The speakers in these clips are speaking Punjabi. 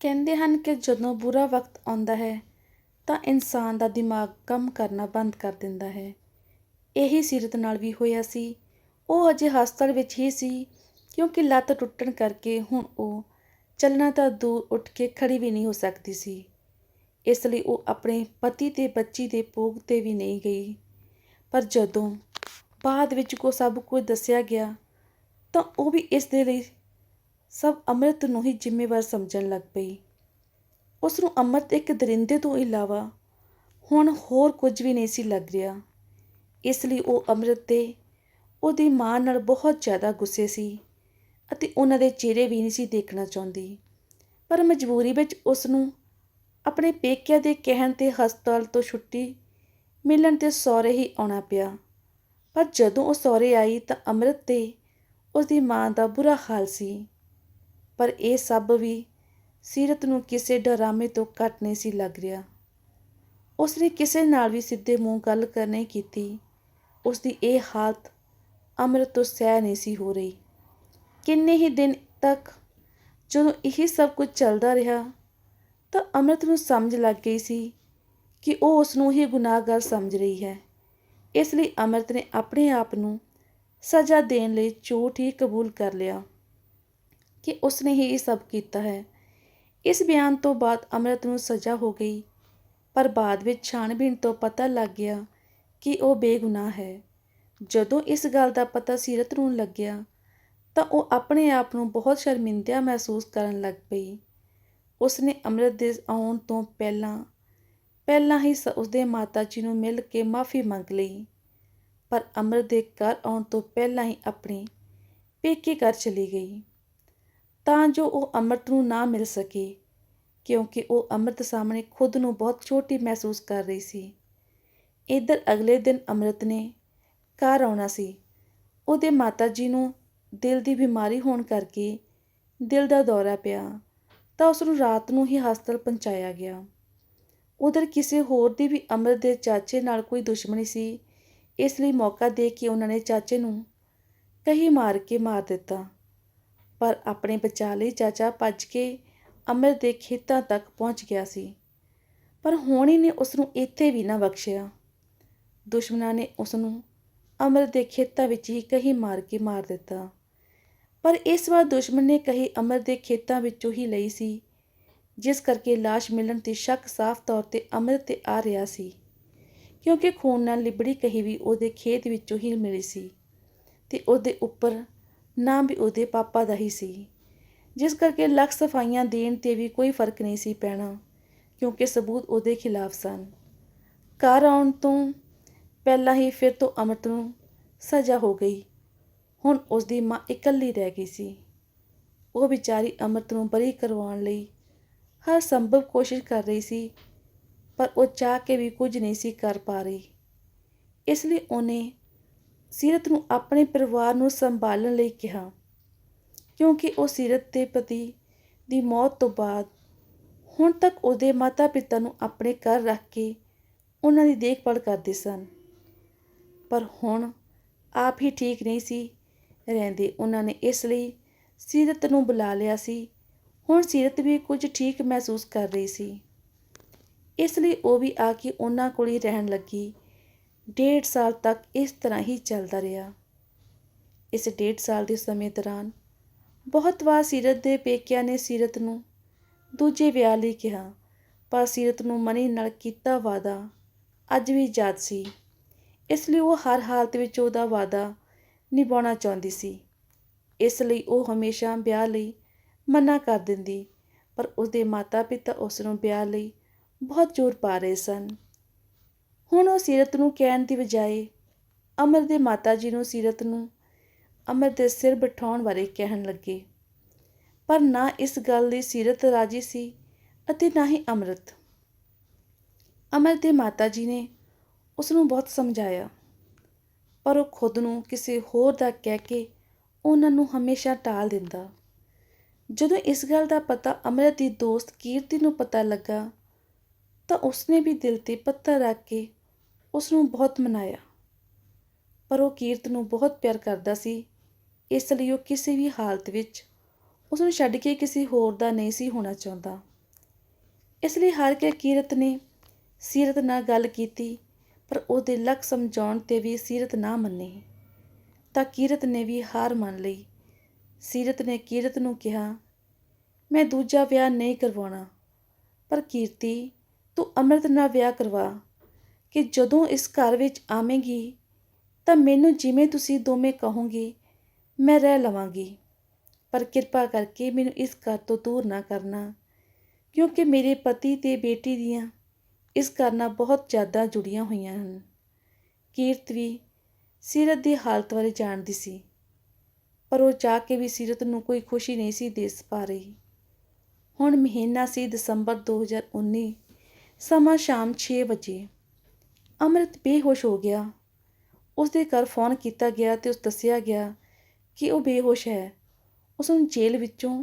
ਕਹਿੰਦੇ ਹਨ ਕਿ ਜਦੋਂ ਬੁਰਾ ਵਕਤ ਆਉਂਦਾ ਹੈ, ਤਾਂ ਇਨਸਾਨ ਦਾ ਦਿਮਾਗ ਕੰਮ ਕਰਨਾ ਬੰਦ ਕਰ ਦਿੰਦਾ ਹੈ। ਇਹੀ ਸੀਰਤ ਨਾਲ ਵੀ ਹੋਇਆ ਸੀ। ਉਹ ਅਜੇ ਹਸਪਤਾਲ ਵਿੱਚ ਹੀ ਸੀ, ਕਿਉਂਕਿ ਲੱਤ ਟੁੱਟਣ ਕਰਕੇ ਹੁਣ ਉਹ ਚੱਲਣਾ ਤਾਂ ਦੂਰ ਉੱਠ ਕੇ ਖੜੀ ਵੀ ਨਹੀਂ ਹੋ ਸਕਦੀ ਸੀ। ਇਸ ਲਈ ਉਹ ਆਪਣੇ ਪਤੀ ਤੇ ਬੱਚੀ ਦੇ ਭੋਗ ਤੇ ਵੀ ਨਹੀਂ ਗਈ। ਪਰ ਜਦੋਂ ਬਾਅਦ ਵਿੱਚ ਕੋ ਸਭ ਕੁਝ ਦੱਸਿਆ ਗਿਆ, ਤਾਂ ਉਹ ਵੀ ਇਸ ਦੇ ਲਈ ਸਭ ਅੰਮ੍ਰਿਤ ਨੂੰ ਹੀ ਜ਼ਿੰਮੇਵਾਰ ਸਮਝਣ ਲੱਗ ਪਈ। ਉਸ ਨੂੰ ਅੰਮ੍ਰਿਤ ਇੱਕ ਦਰਿੰਦੇ ਤੋਂ ਇਲਾਵਾ ਹੁਣ ਹੋਰ ਕੁਝ ਵੀ ਨਹੀਂ ਸੀ ਲੱਗ ਰਿਹਾ। ਇਸ ਲਈ ਉਹ ਅੰਮ੍ਰਿਤ ਤੇ ਉਹਦੀ ਮਾਂ ਨਾਲ ਬਹੁਤ ਜ਼ਿਆਦਾ ਗੁੱਸੇ ਸੀ ਅਤੇ ਉਹਨਾਂ ਦੇ ਚਿਹਰੇ ਵੀ ਨਹੀਂ ਸੀ ਦੇਖਣਾ ਚਾਹੁੰਦੀ। ਪਰ ਮਜਬੂਰੀ ਵਿੱਚ ਉਸ ਨੂੰ ਆਪਣੇ ਪੇਕਿਆਂ ਦੇ ਕਹਿਣ ਤੇ ਹਸਪਤਾਲ ਤੋਂ ਛੁੱਟੀ ਮਿਲਣ ਤੇ ਸਹੁਰੇ ਹੀ ਆਉਣਾ ਪਿਆ। ਪਰ ਜਦੋਂ ਉਹ ਸਹੁਰੇ ਆਈ ਤਾਂ ਅੰਮ੍ਰਿਤ ਤੇ ਉਸ ਦੀ ਮਾਂ ਦਾ ਬੁਰਾ ਹਾਲ ਸੀ। ਪਰ ਇਹ ਸਭ ਵੀ ਸੀਰਤ ਨੂੰ ਕਿਸੇ ਡਰਾਮੇ ਤੋਂ ਘੱਟ ਨਹੀਂ ਸੀ ਲੱਗ ਰਿਹਾ। ਉਸਨੇ ਕਿਸੇ ਨਾਲ ਵੀ ਸਿੱਧੇ ਮੂੰਹ ਗੱਲ ਕਰ ਨਹੀਂ ਕੀਤੀ। ਉਸਦੀ ਇਹ ਹਾਲਤ ਅੰਮ੍ਰਿਤ ਤੋਂ ਸਹਿ ਨਹੀਂ ਸੀ ਹੋ ਰਹੀ। ਕਿੰਨੇ ਹੀ ਦਿਨ ਤੱਕ ਜਦੋਂ ਇਹ ਸਭ ਕੁਝ ਚੱਲਦਾ ਰਿਹਾ, ਤਾਂ ਅੰਮ੍ਰਿਤ ਨੂੰ ਸਮਝ ਲੱਗ ਗਈ ਸੀ ਕਿ ਉਹ ਉਸ ਨੂੰ ਹੀ ਗੁਨਾਹਗਾਰ ਸਮਝ ਰਹੀ ਹੈ। ਇਸ ਲਈ ਅੰਮ੍ਰਿਤ ਨੇ ਆਪਣੇ ਆਪ ਨੂੰ ਸਜ਼ਾ ਦੇਣ ਲਈ ਝੂਠ ਹੀ ਕਬੂਲ ਕਰ ਲਿਆ। ਕਿ ਉਸ ਨੇ ਹੀ ਇਹ ਸਭ ਕੀਤਾ ਹੈ। ਇਸ ਬਿਆਨ ਤੋਂ ਬਾਅਦ ਅੰਮ੍ਰਿਤ ਨੂੰ ਸਜ਼ਾ ਹੋ ਗਈ, ਪਰ ਬਾਅਦ ਵਿੱਚ ਛਾਣਬੀਣ ਤੋਂ ਪਤਾ ਲੱਗ ਗਿਆ ਕਿ ਉਹ ਬੇਗੁਨਾਹ ਹੈ। ਜਦੋਂ ਇਸ ਗੱਲ ਦਾ ਪਤਾ ਸੀਰਤ ਨੂੰ ਲੱਗਿਆ, ਤਾਂ ਉਹ ਆਪਣੇ ਆਪ ਨੂੰ ਬਹੁਤ ਸ਼ਰਮਿੰਦਾ ਮਹਿਸੂਸ ਕਰਨ ਲੱਗ ਪਈ। ਉਸ ਨੇ ਅੰਮ੍ਰਿਤ ਦੇ ਆਉਣ ਤੋਂ ਪਹਿਲਾਂ ਪਹਿਲਾਂ ਹੀ ਉਸਦੇ ਮਾਤਾ ਜੀ ਨੂੰ ਮਿਲ ਕੇ ਮਾਫੀ ਮੰਗ ਲਈ। ਪਰ ਅੰਮ੍ਰਿਤ ਦੇ ਘਰ ਆਉਣ ਤੋਂ ਪਹਿਲਾਂ ਹੀ ਆਪਣੇ ਪੇਕੇ ਘਰ ਚਲੀ ਗਈ। ਤਾਂ ਜੋ ਉਹ ਅੰਮ੍ਰਿਤ ਨੂੰ ਨਾ ਮਿਲ ਸਕੇ, ਕਿਉਂਕਿ ਉਹ ਅੰਮ੍ਰਿਤ ਸਾਹਮਣੇ ਖੁਦ ਨੂੰ ਬਹੁਤ ਛੋਟੀ ਮਹਿਸੂਸ ਕਰ ਰਹੀ ਸੀ। ਇਧਰ ਅਗਲੇ ਦਿਨ ਅੰਮ੍ਰਿਤ ਨੇ ਘਰ ਆਉਣਾ ਸੀ। ਉਹਦੇ ਮਾਤਾ ਜੀ ਨੂੰ ਦਿਲ ਦੀ ਬਿਮਾਰੀ ਹੋਣ ਕਰਕੇ ਦਿਲ ਦਾ ਦੌਰਾ ਪਿਆ, ਤਾਂ ਉਸ ਨੂੰ ਰਾਤ ਨੂੰ ਹੀ ਹਸਪਤਾਲ ਪਹੁੰਚਾਇਆ ਗਿਆ। ਉਧਰ ਕਿਸੇ ਹੋਰ ਦੀ ਵੀ ਅੰਮ੍ਰਿਤ ਦੇ ਚਾਚੇ ਨਾਲ ਕੋਈ ਦੁਸ਼ਮਣੀ ਸੀ, ਇਸ ਲਈ ਮੌਕਾ ਦੇ ਕੇ ਉਹਨਾਂ ਨੇ ਚਾਚੇ ਨੂੰ ਕਹੀ ਮਾਰ ਕੇ ਮਾਰ ਦਿੱਤਾ। ਪਰ ਆਪਣੇ ਬਚਾ ਲਈ ਚਾਚਾ ਭੱਜ ਕੇ ਅੰਮ੍ਰਿਤ ਦੇ ਖੇਤਾਂ ਤੱਕ ਪਹੁੰਚ ਗਿਆ ਸੀ। ਪਰ ਹੋਣੀ ਨੇ ਉਸ ਨੂੰ ਇੱਥੇ ਵੀ ਨਾ ਬਖਸ਼ਿਆ। ਦੁਸ਼ਮਣਾਂ ਨੇ ਉਸ ਨੂੰ ਅੰਮ੍ਰਿਤ ਦੇ ਖੇਤਾਂ ਵਿੱਚ ਹੀ ਕਹੀ ਮਾਰ ਕੇ ਮਾਰ ਦਿੱਤਾ। ਪਰ ਇਸ ਵਾਰ ਦੁਸ਼ਮਣ ਨੇ ਕਹੀ ਅੰਮ੍ਰਿਤ ਦੇ ਖੇਤਾਂ ਵਿੱਚੋਂ ਹੀ ਲਈ ਸੀ, ਜਿਸ ਕਰਕੇ লাশ ਮਿਲਣ ਤੇ ਸ਼ੱਕ ਸਾਫ਼ ਤੌਰ ਤੇ ਅੰਮ੍ਰਿਤ ਤੇ ਆ ਰਿਹਾ ਸੀ, ਕਿਉਂਕਿ ਖੂਨ ਨਾਲ ਲਿਬੜੀ ਕਹੀ ਵੀ ਉਹਦੇ ਖੇਤ ਵਿੱਚੋਂ ਹੀ ਮਿਲੀ ਸੀ ਤੇ ਉਹਦੇ ਉੱਪਰ ਨਾਮ ਵੀ ਉਹਦੇ ਪਾਪਾ ਦਾ ਹੀ ਸੀ। ਜਿਸ ਕਰਕੇ ਲੱਖ ਸਫਾਈਆਂ ਦੇਣ ਤੇ ਵੀ ਕੋਈ ਫ਼ਰਕ ਨਹੀਂ ਸੀ ਪੈਣਾ, ਕਿਉਂਕਿ ਸਬੂਤ ਉਹਦੇ ਖਿਲਾਫ ਸਨ। ਘਰ ਆਉਣ ਤੋਂ ਪਹਿਲਾਂ ਹੀ ਫਿਰ ਤੋਂ ਅਮਰਤ ਨੂੰ ਸਜ਼ਾ ਹੋ ਗਈ। ਹੁਣ ਉਸ ਦੀ ਮਾਂ ਇਕੱਲੀ ਰਹਿ ਗਈ ਸੀ। ਉਹ ਵਿਚਾਰੀ ਅਮਰਤ ਨੂੰ ਬਰੀ ਕਰਵਾਉਣ ਲਈ ਹਰ ਸੰਭਵ ਕੋਸ਼ਿਸ਼ ਕਰ ਰਹੀ ਸੀ, ਪਰ ਉਹ ਚਾਹ ਕੇ ਵੀ ਕੁਝ ਨਹੀਂ ਸੀ ਕਰ ਪਾ ਰਹੀ। ਇਸ ਲਈ ਉਹਨੇ ਸੀਰਤ ਨੂੰ ਆਪਣੇ ਪਰਿਵਾਰ ਨੂੰ ਸੰਭਾਲਣ ਲਈ ਕਿਹਾ, ਕਿਉਂਕਿ ਉਹ ਸੀਰਤ ਦੇ ਪਤੀ ਦੀ ਮੌਤ ਤੋਂ ਬਾਅਦ ਹੁਣ ਤੱਕ ਉਹਦੇ ਮਾਤਾ-ਪਿਤਾ ਨੂੰ ਆਪਣੇ ਘਰ ਰੱਖ ਕੇ ਉਹਨਾਂ ਦੀ ਦੇਖਭਾਲ ਕਰਦੇ ਸਨ। ਪਰ ਹੁਣ ਆਪ ਹੀ ਠੀਕ ਨਹੀਂ ਸੀ, ਰਹਿੰਦੇ ਉਹਨਾਂ ਨੇ ਇਸ ਲਈ ਸੀਰਤ ਨੂੰ ਬੁਲਾ ਲਿਆ ਸੀ। ਹੁਣ ਸੀਰਤ ਵੀ ਕੁਝ ਠੀਕ ਮਹਿਸੂਸ ਕਰ ਰਹੀ ਸੀ। ਇਸ ਲਈ ਉਹ ਵੀ ਆ ਕੇ ਉਹਨਾਂ ਕੋਲ ਹੀ ਰਹਿਣ ਲੱਗੀ। ਡੇਢ ਸਾਲ ਤੱਕ ਇਸ ਤਰ੍ਹਾਂ ਹੀ ਚੱਲਦਾ ਰਿਹਾ। ਇਸ ਡੇਢ ਸਾਲ ਦੇ ਸਮੇਂ ਦੌਰਾਨ ਬਹੁਤ ਵਾਰ ਸੀਰਤ ਦੇ ਪੇਕਿਆਂ ਨੇ ਸੀਰਤ ਨੂੰ ਦੂਜੇ ਵਿਆਹ ਲਈ ਕਿਹਾ, ਪਰ ਸੀਰਤ ਨੂੰ ਮਨੀ ਨਾਲ ਕੀਤਾ ਵਾਦਾ ਅੱਜ ਵੀ ਯਾਦ ਸੀ। ਇਸ ਲਈ ਉਹ ਹਰ ਹਾਲਤ ਵਿੱਚ ਉਹਦਾ ਵਾਦਾ ਨਿਭਾਉਣਾ ਚਾਹੁੰਦੀ ਸੀ। ਇਸ ਲਈ ਉਹ ਹਮੇਸ਼ਾ ਵਿਆਹ ਲਈ ਮਨਾ ਕਰ ਦਿੰਦੀ, ਪਰ ਉਸਦੇ ਮਾਤਾ-ਪਿਤਾ ਉਸ ਨੂੰ ਵਿਆਹ ਲਈ ਬਹੁਤ ਜ਼ੋਰ ਪਾ ਰਹੇ ਸਨ। ਹੁਣ ਉਹ ਸੀਰਤ ਨੂੰ ਕਹਿਣ ਦੀ ਬਜਾਏ ਅਮਰ ਦੇ ਮਾਤਾ ਜੀ ਨੂੰ ਸੀਰਤ ਨੂੰ ਅਮਰ ਦੇ ਸਿਰ ਬਿਠਾਉਣ ਬਾਰੇ ਕਹਿਣ ਲੱਗੇ। ਪਰ ਨਾ ਇਸ ਗੱਲ ਦੀ ਸੀਰਤ ਰਾਜੀ ਸੀ ਅਤੇ ਨਾ ਹੀ ਅਮਰਤ। ਅਮਰ ਦੇ ਮਾਤਾ ਜੀ ਨੇ ਉਸ ਨੂੰ ਬਹੁਤ ਸਮਝਾਇਆ। ਪਰ ਉਹ ਖੁਦ ਨੂੰ ਕਿਸੇ ਹੋਰ ਦਾ ਕਹਿ ਕੇ ਉਹਨਾਂ ਨੂੰ ਹਮੇਸ਼ਾ ਟਾਲ ਦਿੰਦਾ। ਜਦੋਂ ਇਸ ਗੱਲ ਦਾ ਪਤਾ ਅਮਰਤ ਦੀ ਦੋਸਤ ਕੀਰਤੀ ਨੂੰ ਪਤਾ ਲੱਗਾ ਤਾਂ ਉਸਨੇ ਵੀ ਦਿਲ ਤੇ ਪੱਥਰ ਰੱਖ ਕੇ ਉਸ ਨੂੰ ਬਹੁਤ ਮਨਾਇਆ। ਪਰ ਉਹ ਕੀਰਤ ਨੂੰ ਬਹੁਤ ਪਿਆਰ ਕਰਦਾ ਸੀ। ਇਸ ਲਈ ਉਹ ਕਿਸੇ ਵੀ ਹਾਲਤ ਵਿੱਚ ਉਸ ਨੂੰ ਛੱਡ ਕੇ ਕਿਸੇ ਹੋਰ ਦਾ ਨਹੀਂ ਸੀ ਹੋਣਾ ਚਾਹੁੰਦਾ। ਇਸ ਲਈ ਹਾਰ ਕੇ ਕੀਰਤ ਨੇ ਸੀਰਤ ਨਾਲ ਗੱਲ ਕੀਤੀ, ਪਰ ਉਹਦੇ ਲੱਕ ਸਮਝਾਉਣ ਤੇ ਵੀ ਸੀਰਤ ਨਾ ਮੰਨੀ। ਤਾਂ ਕੀਰਤ ਨੇ ਵੀ ਹਾਰ ਮੰਨ ਲਈ। ਸੀਰਤ ਨੇ ਕੀਰਤ ਨੂੰ ਕਿਹਾ, ਮੈਂ ਦੂਜਾ ਵਿਆਹ ਨਹੀਂ ਕਰਵਾਉਣਾ, ਪਰ ਕੀਰਤੀ, ਤੂੰ ਅੰਮ੍ਰਿਤ ਨਾਲ ਵਿਆਹ ਕਰਵਾ। ਕਿ ਜਦੋਂ ਇਸ ਘਰ ਵਿੱਚ ਆਵੇਂਗੀ, ਤਾਂ ਮੈਨੂੰ ਜਿਵੇਂ ਤੁਸੀਂ ਦੋਵੇਂ ਕਹੋਗੇ, ਮੈਂ ਰਹਿ ਲਵਾਂਗੀ। ਪਰ ਕਿਰਪਾ ਕਰਕੇ ਮੈਨੂੰ ਇਸ ਘਰ ਤੋਂ ਦੂਰ ਨਾ ਕਰਨਾ, ਕਿਉਂਕਿ ਮੇਰੇ ਪਤੀ ਤੇ ਬੇਟੀ ਦੀਆਂ ਇਸ ਘਰ ਨਾਲ ਬਹੁਤ ਜ਼ਿਆਦਾ ਜੁੜੀਆਂ ਹੋਈਆਂ ਹਨ। ਕੀਰਤ ਵੀ ਸੀਰਤ ਦੀ ਹਾਲਤ ਬਾਰੇ ਜਾਣਦੀ ਸੀ, ਪਰ ਉਹ ਜਾ ਕੇ ਵੀ ਸੀਰਤ ਨੂੰ ਕੋਈ ਖੁਸ਼ੀ ਨਹੀਂ ਸੀ ਦੇ ਪਾ ਰਹੀ। ਹੁਣ ਮਹੀਨਾ ਸੀ ਦਸੰਬਰ 2019 ਸਮਾਂ ਸ਼ਾਮ 6 ਵਜੇ। ਅੰਮ੍ਰਿਤ ਬੇਹੋਸ਼ ਹੋ ਗਿਆ। ਉਸ ਦੇ ਘਰ ਫੋਨ ਕੀਤਾ ਗਿਆ ਅਤੇ ਉਸ ਦੱਸਿਆ ਗਿਆ ਕਿ ਉਹ ਬੇਹੋਸ਼ ਹੈ। ਉਸ ਨੂੰ ਜੇਲ੍ਹ ਵਿੱਚੋਂ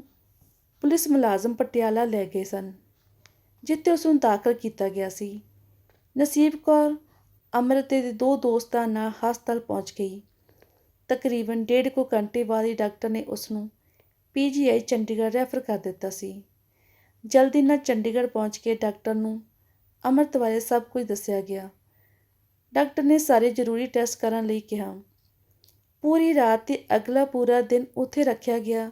ਪੁਲਿਸ ਮੁਲਾਜ਼ਮ ਪਟਿਆਲਾ ਲੈ ਗਏ ਸਨ, ਜਿੱਥੇ ਉਸ ਨੂੰ ਦਾਖਲ ਕੀਤਾ ਗਿਆ ਸੀ। ਨਸੀਬ ਕੌਰ ਅੰਮ੍ਰਿਤ ਦੇ ਦੋ ਦੋਸਤਾਂ ਨਾਲ ਹਸਪਤਾਲ ਪਹੁੰਚ ਗਈ। ਤਕਰੀਬਨ ਡੇਢ ਕੁ ਘੰਟੇ ਬਾਅਦ ਹੀ ਡਾਕਟਰ ਨੇ ਉਸ ਨੂੰ ਪੀਜੀਆਈ ਚੰਡੀਗੜ੍ਹ ਰੈਫਰ ਕਰ ਦਿੱਤਾ ਸੀ। ਜਲਦੀ ਨਾਲ ਚੰਡੀਗੜ੍ਹ ਪਹੁੰਚ ਕੇ ਡਾਕਟਰ ਨੂੰ ਅੰਮ੍ਰਿਤ ਬਾਰੇ ਸਭ ਕੁਝ ਦੱਸਿਆ ਗਿਆ। ਡਾਕਟਰ ਨੇ ਸਾਰੇ ਜ਼ਰੂਰੀ ਟੈਸਟ ਕਰਨ ਲਈ ਕਿਹਾ। ਪੂਰੀ ਰਾਤ ਤੇ ਅਗਲਾ ਪੂਰਾ ਦਿਨ ਉੱਥੇ ਰੱਖਿਆ ਗਿਆ,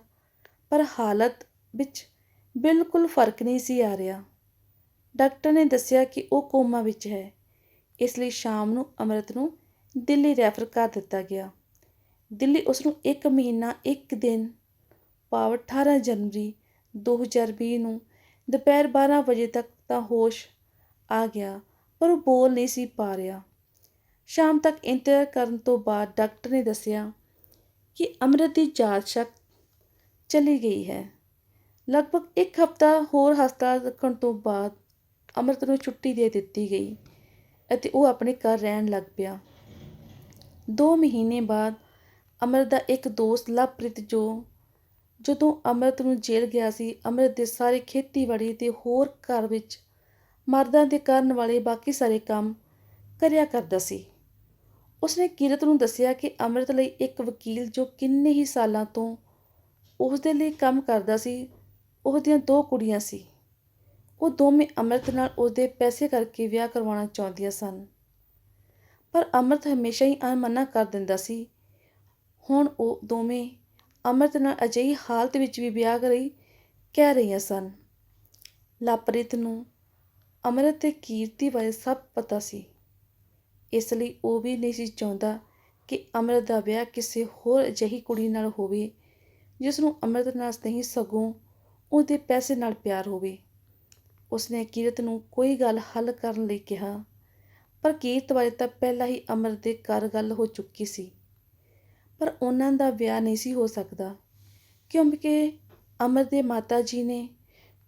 ਪਰ ਹਾਲਤ ਵਿੱਚ ਬਿਲਕੁਲ ਫ਼ਰਕ ਨਹੀਂ ਸੀ ਆ ਰਿਹਾ। ਡਾਕਟਰ ਨੇ ਦੱਸਿਆ ਕਿ ਉਹ ਕੋਮਾ ਵਿੱਚ ਹੈ, ਇਸ ਲਈ ਸ਼ਾਮ ਨੂੰ ਅੰਮ੍ਰਿਤ ਨੂੰ ਦਿੱਲੀ ਰੈਫਰ ਕਰ ਦਿੱਤਾ ਗਿਆ। ਦਿੱਲੀ ਉਸ ਨੂੰ 1 ਮਹੀਨਾ 1 ਦਿਨ, ਭਾਵ 18 ਜਨਵਰੀ 2020 ਨੂੰ ਦੁਪਹਿਰ 12 ਵਜੇ ਤੱਕ ਤਾਂ ਹੋਸ਼ ਆ ਗਿਆ, ਪਰ ਉਹ ਬੋਲ ਨਹੀਂ ਸੀ ਪਾ ਰਿਹਾ। ਸ਼ਾਮ ਤੱਕ ਇੰਤਜ਼ਾਰ ਕਰਨ ਤੋਂ ਬਾਅਦ ਡਾਕਟਰ ਨੇ ਦੱਸਿਆ ਕਿ ਅੰਮ੍ਰਿਤ ਦੀ ਜਾਂਚ ਸ਼ੱਕ ਚਲੀ ਗਈ ਹੈ। ਲਗਭਗ ਇੱਕ ਹਫ਼ਤਾ ਹੋਰ ਹਸਪਤਾਲ ਰੱਖਣ ਤੋਂ ਬਾਅਦ ਅੰਮ੍ਰਿਤ ਨੂੰ ਛੁੱਟੀ ਦੇ ਦਿੱਤੀ ਗਈ ਅਤੇ ਉਹ ਆਪਣੇ ਘਰ ਰਹਿਣ ਲੱਗ ਪਿਆ। 2 ਮਹੀਨੇ ਬਾਅਦ ਅੰਮ੍ਰਿਤ ਦਾ ਇੱਕ ਦੋਸਤ ਲਵਪ੍ਰੀਤ ਜੋ ਜਦੋਂ ਅੰਮ੍ਰਿਤ ਨੂੰ ਜੇਲ੍ਹ ਗਿਆ ਸੀ, ਅੰਮ੍ਰਿਤ ਦੇ ਸਾਰੇ ਖੇਤੀਬਾੜੀ ਤੇ ਹੋਰ ਘਰ ਵਿੱਚ ਮਰਦਾਂ ਦੇ ਕਰਨ ਵਾਲੇ ਬਾਕੀ ਸਾਰੇ ਕੰਮ ਕਰਿਆ ਕਰਦਾ ਸੀ। ਉਸਨੇ ਕੀਰਤ ਨੂੰ ਦੱਸਿਆ ਕਿ ਅੰਮ੍ਰਿਤ ਲਈ ਇੱਕ ਵਕੀਲ ਜੋ ਕਿੰਨੇ ਹੀ ਸਾਲਾਂ ਤੋਂ ਉਸ ਦੇ ਲਈ ਕੰਮ ਕਰਦਾ ਸੀ ਉਸ ਦੀਆਂ ਦੋ ਕੁੜੀਆਂ ਸੀ। ਉਹ ਦੋਵੇਂ ਅੰਮ੍ਰਿਤ ਨਾਲ ਉਹਦੇ ਪੈਸੇ ਕਰਕੇ ਵਿਆਹ ਕਰਵਾਉਣਾ ਚਾਹੁੰਦੀਆਂ ਸਨ। ਪਰ ਅੰਮ੍ਰਿਤ ਹਮੇਸ਼ਾ ਹੀ ਅਨਮਨਾ ਕਰ ਦਿੰਦਾ ਸੀ। ਹੁਣ ਉਹ ਦੋਵੇਂ ਅੰਮ੍ਰਿਤ ਨਾਲ ਅਜਿਹੀ ਹਾਲਤ ਵਿੱਚ ਵੀ ਵਿਆਹ ਕਰੀ ਕਹਿ ਰਹੀਆਂ ਸਨ। ਲਾਪ੍ਰਿਤ ਨੂੰ ਅੰਮ੍ਰਿਤ ਤੇ ਕੀਰਤੀ ਬਾਰੇ ਸਭ ਪਤਾ ਸੀ। ਇਸ ਲਈ ਉਹ ਵੀ ਨਹੀਂ ਸੀ ਚਾਹੁੰਦਾ ਕਿ ਅੰਮ੍ਰਿਤ ਦਾ ਵਿਆਹ ਕਿਸੇ ਹੋਰ ਅਜਿਹੀ ਕੁੜੀ ਨਾਲ ਹੋਵੇ ਜਿਸ ਨੂੰ ਅੰਮ੍ਰਿਤ ਨਾਲ ਨਹੀਂ ਸਗੋਂ ਉਹਦੇ ਪੈਸੇ ਨਾਲ ਪਿਆਰ ਹੋਵੇ। ਉਸਨੇ ਕੀਰਤ ਨੂੰ ਕੋਈ ਗੱਲ ਹੱਲ ਕਰਨ ਲਈ ਕਿਹਾ, ਪਰ ਕੀਰਤ ਬਾਰੇ ਤਾਂ ਪਹਿਲਾਂ ਹੀ ਅੰਮ੍ਰਿਤ ਦੇ ਘਰ ਗੱਲ ਹੋ ਚੁੱਕੀ ਸੀ। ਪਰ ਉਹਨਾਂ ਦਾ ਵਿਆਹ ਨਹੀਂ ਸੀ ਹੋ ਸਕਦਾ, ਕਿਉਂਕਿ ਅੰਮ੍ਰਿਤ ਦੇ ਮਾਤਾ ਜੀ ਨੇ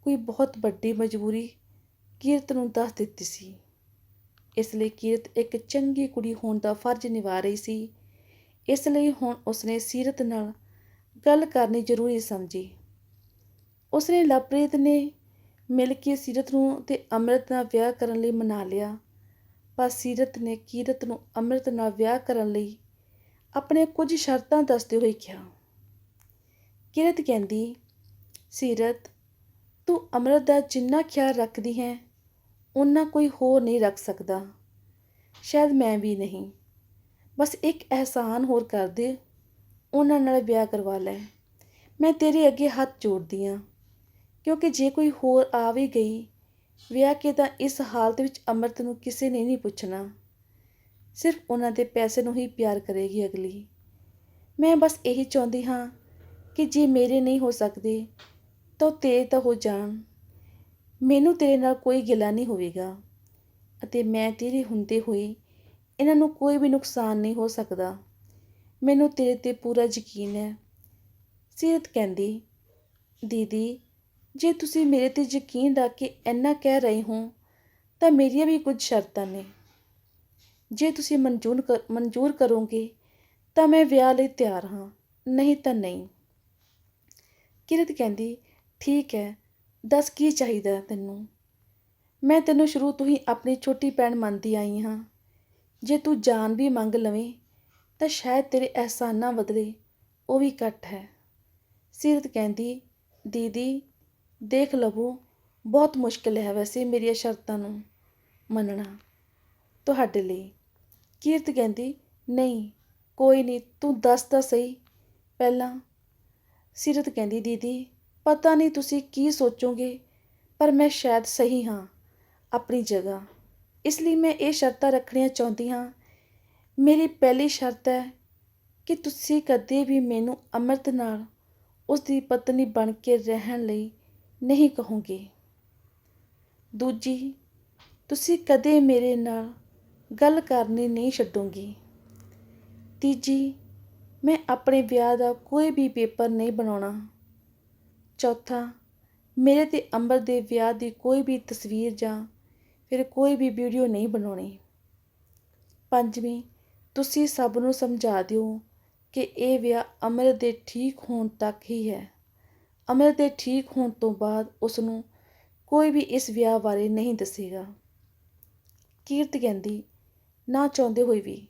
ਕੋਈ ਬਹੁਤ ਵੱਡੀ ਮਜਬੂਰੀ ਕੀਰਤ ਨੂੰ ਦੱਸ ਦਿੱਤੀ ਸੀ। ਇਸ ਲਈ ਕਿਰਤ ਇੱਕ ਚੰਗੀ ਕੁੜੀ ਹੋਣ ਦਾ ਫਰਜ਼ ਨਿਭਾ ਰਹੀ ਸੀ। ਇਸ ਲਈ ਹੁਣ ਉਸਨੇ ਸੀਰਤ ਨਾਲ ਗੱਲ ਕਰਨੀ ਜ਼ਰੂਰੀ ਸਮਝੀ। ਉਸਨੇ ਲਵਪ੍ਰੀਤ ਨੇ ਮਿਲ ਕੇ ਸੀਰਤ ਨੂੰ ਤੇ ਅੰਮ੍ਰਿਤ ਨਾਲ ਵਿਆਹ ਕਰਨ ਲਈ ਮਨਾ ਲਿਆ। ਪਰ ਸੀਰਤ ਨੇ ਕੀਰਤ ਨੂੰ ਅੰਮ੍ਰਿਤ ਨਾਲ ਵਿਆਹ ਕਰਨ ਲਈ ਆਪਣੇ ਕੁਝ ਸ਼ਰਤਾਂ ਦੱਸਦੇ ਹੋਏ ਕਿਹਾ। ਕੀਰਤ ਕਹਿੰਦੀ, ਸੀਰਤ, ਤੂੰ ਅੰਮ੍ਰਿਤ ਦਾ ਜਿੰਨਾ ਖਿਆਲ ਰੱਖਦੀ ਹੈ ਉਹਨਾਂ ਕੋਈ ਹੋਰ ਨਹੀਂ ਰੱਖ ਸਕਦਾ। ਸ਼ਾਇਦ ਮੈਂ ਵੀ ਨਹੀਂ। ਬਸ ਇੱਕ ਅਹਿਸਾਨ ਹੋਰ ਕਰ ਦੇ। ਉਹਨਾਂ ਨਾਲ ਵਿਆਹ ਕਰਵਾ ਲੈ। ਮੈਂ ਤੇਰੇ ਅੱਗੇ ਹੱਥ ਜੋੜਦੀ ਹਾਂ ਕਿਉਂਕਿ ਜੇ ਕੋਈ ਹੋਰ ਆ ਵੀ ਗਈ, ਵਿਆਹ ਕੇ ਤਾਂ ਇਸ ਹਾਲਤ ਵਿੱਚ ਅੰਮ੍ਰਿਤ ਨੂੰ ਕਿਸੇ ਨੇ ਨਹੀਂ ਪੁੱਛਣਾ। ਸਿਰਫ ਉਹਨਾਂ ਦੇ ਪੈਸੇ ਨੂੰ ਹੀ ਪਿਆਰ ਕਰੇਗੀ ਅਗਲੀ। ਮੈਂ ਬਸ ਇਹੀ ਚਾਹੁੰਦੀ ਹਾਂ ਕਿ ਜੇ ਮੇਰੇ ਨਹੀਂ ਹੋ ਸਕਦੇ, ਤਾਂ ਤੇਰੇ ਤਾਂ ਹੋ ਜਾਣ। ਮੈਨੂੰ ਤੇਰੇ ਨਾਲ ਕੋਈ ਗਿਲਾ ਨਹੀਂ ਹੋਵੇਗਾ। ਅਤੇ ਮੈਂ ਤੇਰੇ ਹੁੰਦੇ ਹੋਏ ਇਹਨਾਂ ਨੂੰ ਕੋਈ ਵੀ ਨੁਕਸਾਨ ਨਹੀਂ ਹੋ ਸਕਦਾ। ਮੈਨੂੰ ਤੇਰੇ ਤੇ ਪੂਰਾ ਯਕੀਨ ਹੈ। ਸੀਰਤ ਕਹਿੰਦੀ, ਦੀਦੀ, ਜੇ ਤੁਸੀਂ ਮੇਰੇ ਤੇ ਯਕੀਨ ਰੱਖ ਕੇ ਇੰਨਾ ਕਹਿ ਰਹੇ ਹੋ, ਤਾਂ ਮੇਰੀਆਂ ਵੀ ਕੁਝ ਸ਼ਰਤਾਂ ਨੇ। ਜੇ ਤੁਸੀਂ ਮਨਜ਼ੂਰ ਕਰ ਮਨਜ਼ੂਰ ਕਰੋਗੇ, ਤਾਂ ਮੈਂ ਵਿਆਹ ਲਈ ਤਿਆਰ ਹਾਂ, ਨਹੀਂ ਤਾਂ ਨਹੀਂ। ਕਿਰਤ ਕਹਿੰਦੀ, ਠੀਕ ਹੈ, ਦੱਸ ਕੀ ਚਾਹੀਦਾ ਤੈਨੂੰ? ਮੈਂ ਤੈਨੂੰ ਸ਼ੁਰੂ ਤੋਂ ਹੀ ਆਪਣੀ ਛੋਟੀ ਭੈਣ ਮੰਨਦੀ ਆਈ ਹਾਂ। ਜੇ ਤੂੰ ਜਾਨ ਵੀ ਮੰਗ ਲਵੇਂ, ਤਾਂ ਸ਼ਾਇਦ ਤੇਰੇ ਅਹਿਸਾਨਾਂ ਬਦਲੇ ਉਹ ਵੀ ਘੱਟ ਹੈ। ਸੀਰਤ ਕਹਿੰਦੀ, ਦੀਦੀ, ਦੇਖ ਲਵੋ, ਬਹੁਤ ਮੁਸ਼ਕਿਲ ਹੈ ਵੈਸੇ ਮੇਰੀਆਂ ਸ਼ਰਤਾਂ ਨੂੰ ਮੰਨਣਾ ਤੁਹਾਡੇ ਲਈ। ਕੀਰਤ ਕਹਿੰਦੀ, ਨਹੀਂ, ਕੋਈ ਨਹੀਂ, ਤੂੰ ਦੱਸ ਤਾਂ ਸਹੀ। ਪਹਿਲਾਂ ਸੀਰਤ ਕਹਿੰਦੀ, ਦੀਦੀ, ਪਤਾ ਨਹੀਂ ਤੁਸੀਂ ਕੀ ਸੋਚੋਗੇ, ਪਰ ਮੈਂ ਸ਼ਾਇਦ ਸਹੀ ਹਾਂ। ਆਪਣੀ ਜਗ੍ਹਾ। ਇਸ ਲਈ ਮੈਂ ਇਹ ਸ਼ਰਤਾਂ ਰੱਖਣੀਆਂ ਚਾਹੁੰਦੀ ਹਾਂ। ਮੇਰੀ ਪਹਿਲੀ ਸ਼ਰਤ ਹੈ ਕਿ ਤੁਸੀਂ ਕਦੇ ਵੀ ਮੈਨੂੰ ਅੰਮ੍ਰਿਤ ਨਾਲ ਉਸ ਦੀ ਪਤਨੀ ਬਣ ਕੇ ਰਹਿਣ ਲਈ ਨਹੀਂ ਕਹੋਗੇ। ਦੂਜੀ, ਤੁਸੀਂ ਕਦੇ ਮੇਰੇ ਨਾਲ ਗੱਲ ਕਰਨੀ ਨਹੀਂ ਛੱਡੋਗੇ। ਤੀਜੀ, ਮੈਂ ਆਪਣੇ ਵਿਆਹ ਦਾ ਕੋਈ ਵੀ ਪੇਪਰ ਨਹੀਂ ਬਣਾਉਣਾ। ਚੌਥਾ, ਮੇਰੇ ਤੇ ਅੰਬਰ ਦੇ ਵਿਆਹ ਦੀ ਕੋਈ ਵੀ ਤਸਵੀਰ ਜਾਂ ਫਿਰ ਕੋਈ ਵੀ ਵੀਡੀਓ ਨਹੀਂ ਬਣਾਉਣੀ। ਪੰਜਵੀਂ, ਤੁਸੀਂ ਸਭ ਨੂੰ ਸਮਝਾ ਦਿਓ ਕਿ ਇਹ ਵਿਆਹ ਅਮਰ ਦੇ ਠੀਕ ਹੋਣ ਤੱਕ ਹੀ ਹੈ। ਅਮਰ ਦੇ ਠੀਕ ਹੋਣ ਤੋਂ ਬਾਅਦ ਉਸ ਨੂੰ ਕੋਈ ਵੀ ਇਸ ਵਿਆਹ ਬਾਰੇ ਨਹੀਂ ਦੱਸੇਗਾ। ਕੀਰਤ ਕਹਿੰਦੀ, ਨਾ ਚਾਹੁੰਦੇ ਹੋਏ ਵੀ।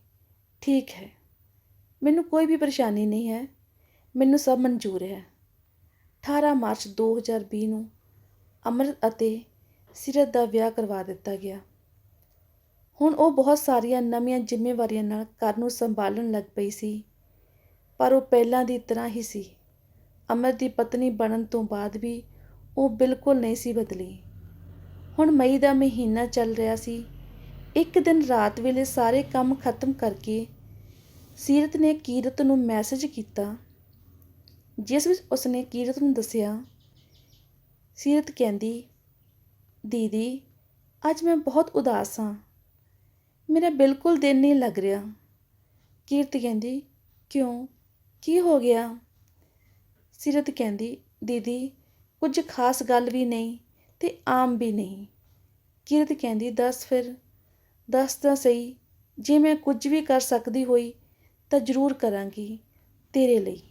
ਠੀਕ ਹੈ। ਮੈਨੂੰ ਕੋਈ ਵੀ ਪਰੇਸ਼ਾਨੀ ਨਹੀਂ ਹੈ। ਮੈਨੂੰ ਸਭ ਮਨਜ਼ੂਰ ਹੈ। 18 ਮਾਰਚ 2020 ਨੂੰ ਅਮਰਤ ਅਤੇ ਸੀਰਤ ਦਾ ਵਿਆਹ ਕਰਵਾ ਦਿੱਤਾ ਗਿਆ। ਹੁਣ ਉਹ ਬਹੁਤ ਸਾਰੀਆਂ ਨਵੀਆਂ ਜ਼ਿੰਮੇਵਾਰੀਆਂ ਨਾਲ ਘਰ ਨੂੰ ਸੰਭਾਲਣ ਲੱਗ ਪਈ ਸੀ, ਪਰ ਉਹ ਪਹਿਲਾਂ ਦੀ ਤਰ੍ਹਾਂ ਹੀ ਸੀ। ਅਮਰ ਦੀ ਪਤਨੀ ਬਣਨ ਤੋਂ ਬਾਅਦ ਵੀ ਉਹ ਬਿਲਕੁਲ ਨਹੀਂ ਸੀ ਬਦਲੀ। ਹੁਣ ਮਈ ਦਾ ਮਹੀਨਾ ਚੱਲ ਰਿਹਾ ਸੀ। ਇੱਕ ਦਿਨ ਰਾਤ ਵੇਲੇ ਸਾਰੇ ਕੰਮ ਖਤਮ ਕਰਕੇ ਸੀਰਤ ਨੇ ਕੀਰਤ ਨੂੰ ਮੈਸੇਜ ਕੀਤਾ, ਜਿਸ ਵਿੱਚ ਉਸਨੇ ਕੀਰਤ ਨੂੰ ਦੱਸਿਆ, ਸੀਰਤ ਕਹਿੰਦੀ ਦੀਦੀ, ਅੱਜ ਮੈਂ ਬਹੁਤ ਉਦਾਸ ਹਾਂ। ਮੇਰਾ ਬਿਲਕੁਲ ਦਿਨ ਨਹੀਂ ਲੱਗ ਰਿਹਾ। ਕੀਰਤ ਕਹਿੰਦੀ, ਕਿਉਂ? ਕੀ ਹੋ ਗਿਆ? ਸਿਰਤ ਕਹਿੰਦੀ, ਦੀਦੀ, ਕੁਝ ਖਾਸ ਗੱਲ ਵੀ ਨਹੀਂ ਤੇ ਆਮ ਵੀ ਨਹੀਂ। ਕੀਰਤ ਕਹਿੰਦੀ, ਦੱਸ ਫਿਰ, ਦੱਸ ਤਾਂ ਸਹੀ, ਜੇ ਮੈਂ ਕੁਝ ਵੀ ਕਰ ਸਕਦੀ ਹੋਈ ਤਾਂ ਜ਼ਰੂਰ ਕਰਾਂਗੀ ਤੇਰੇ ਲਈ।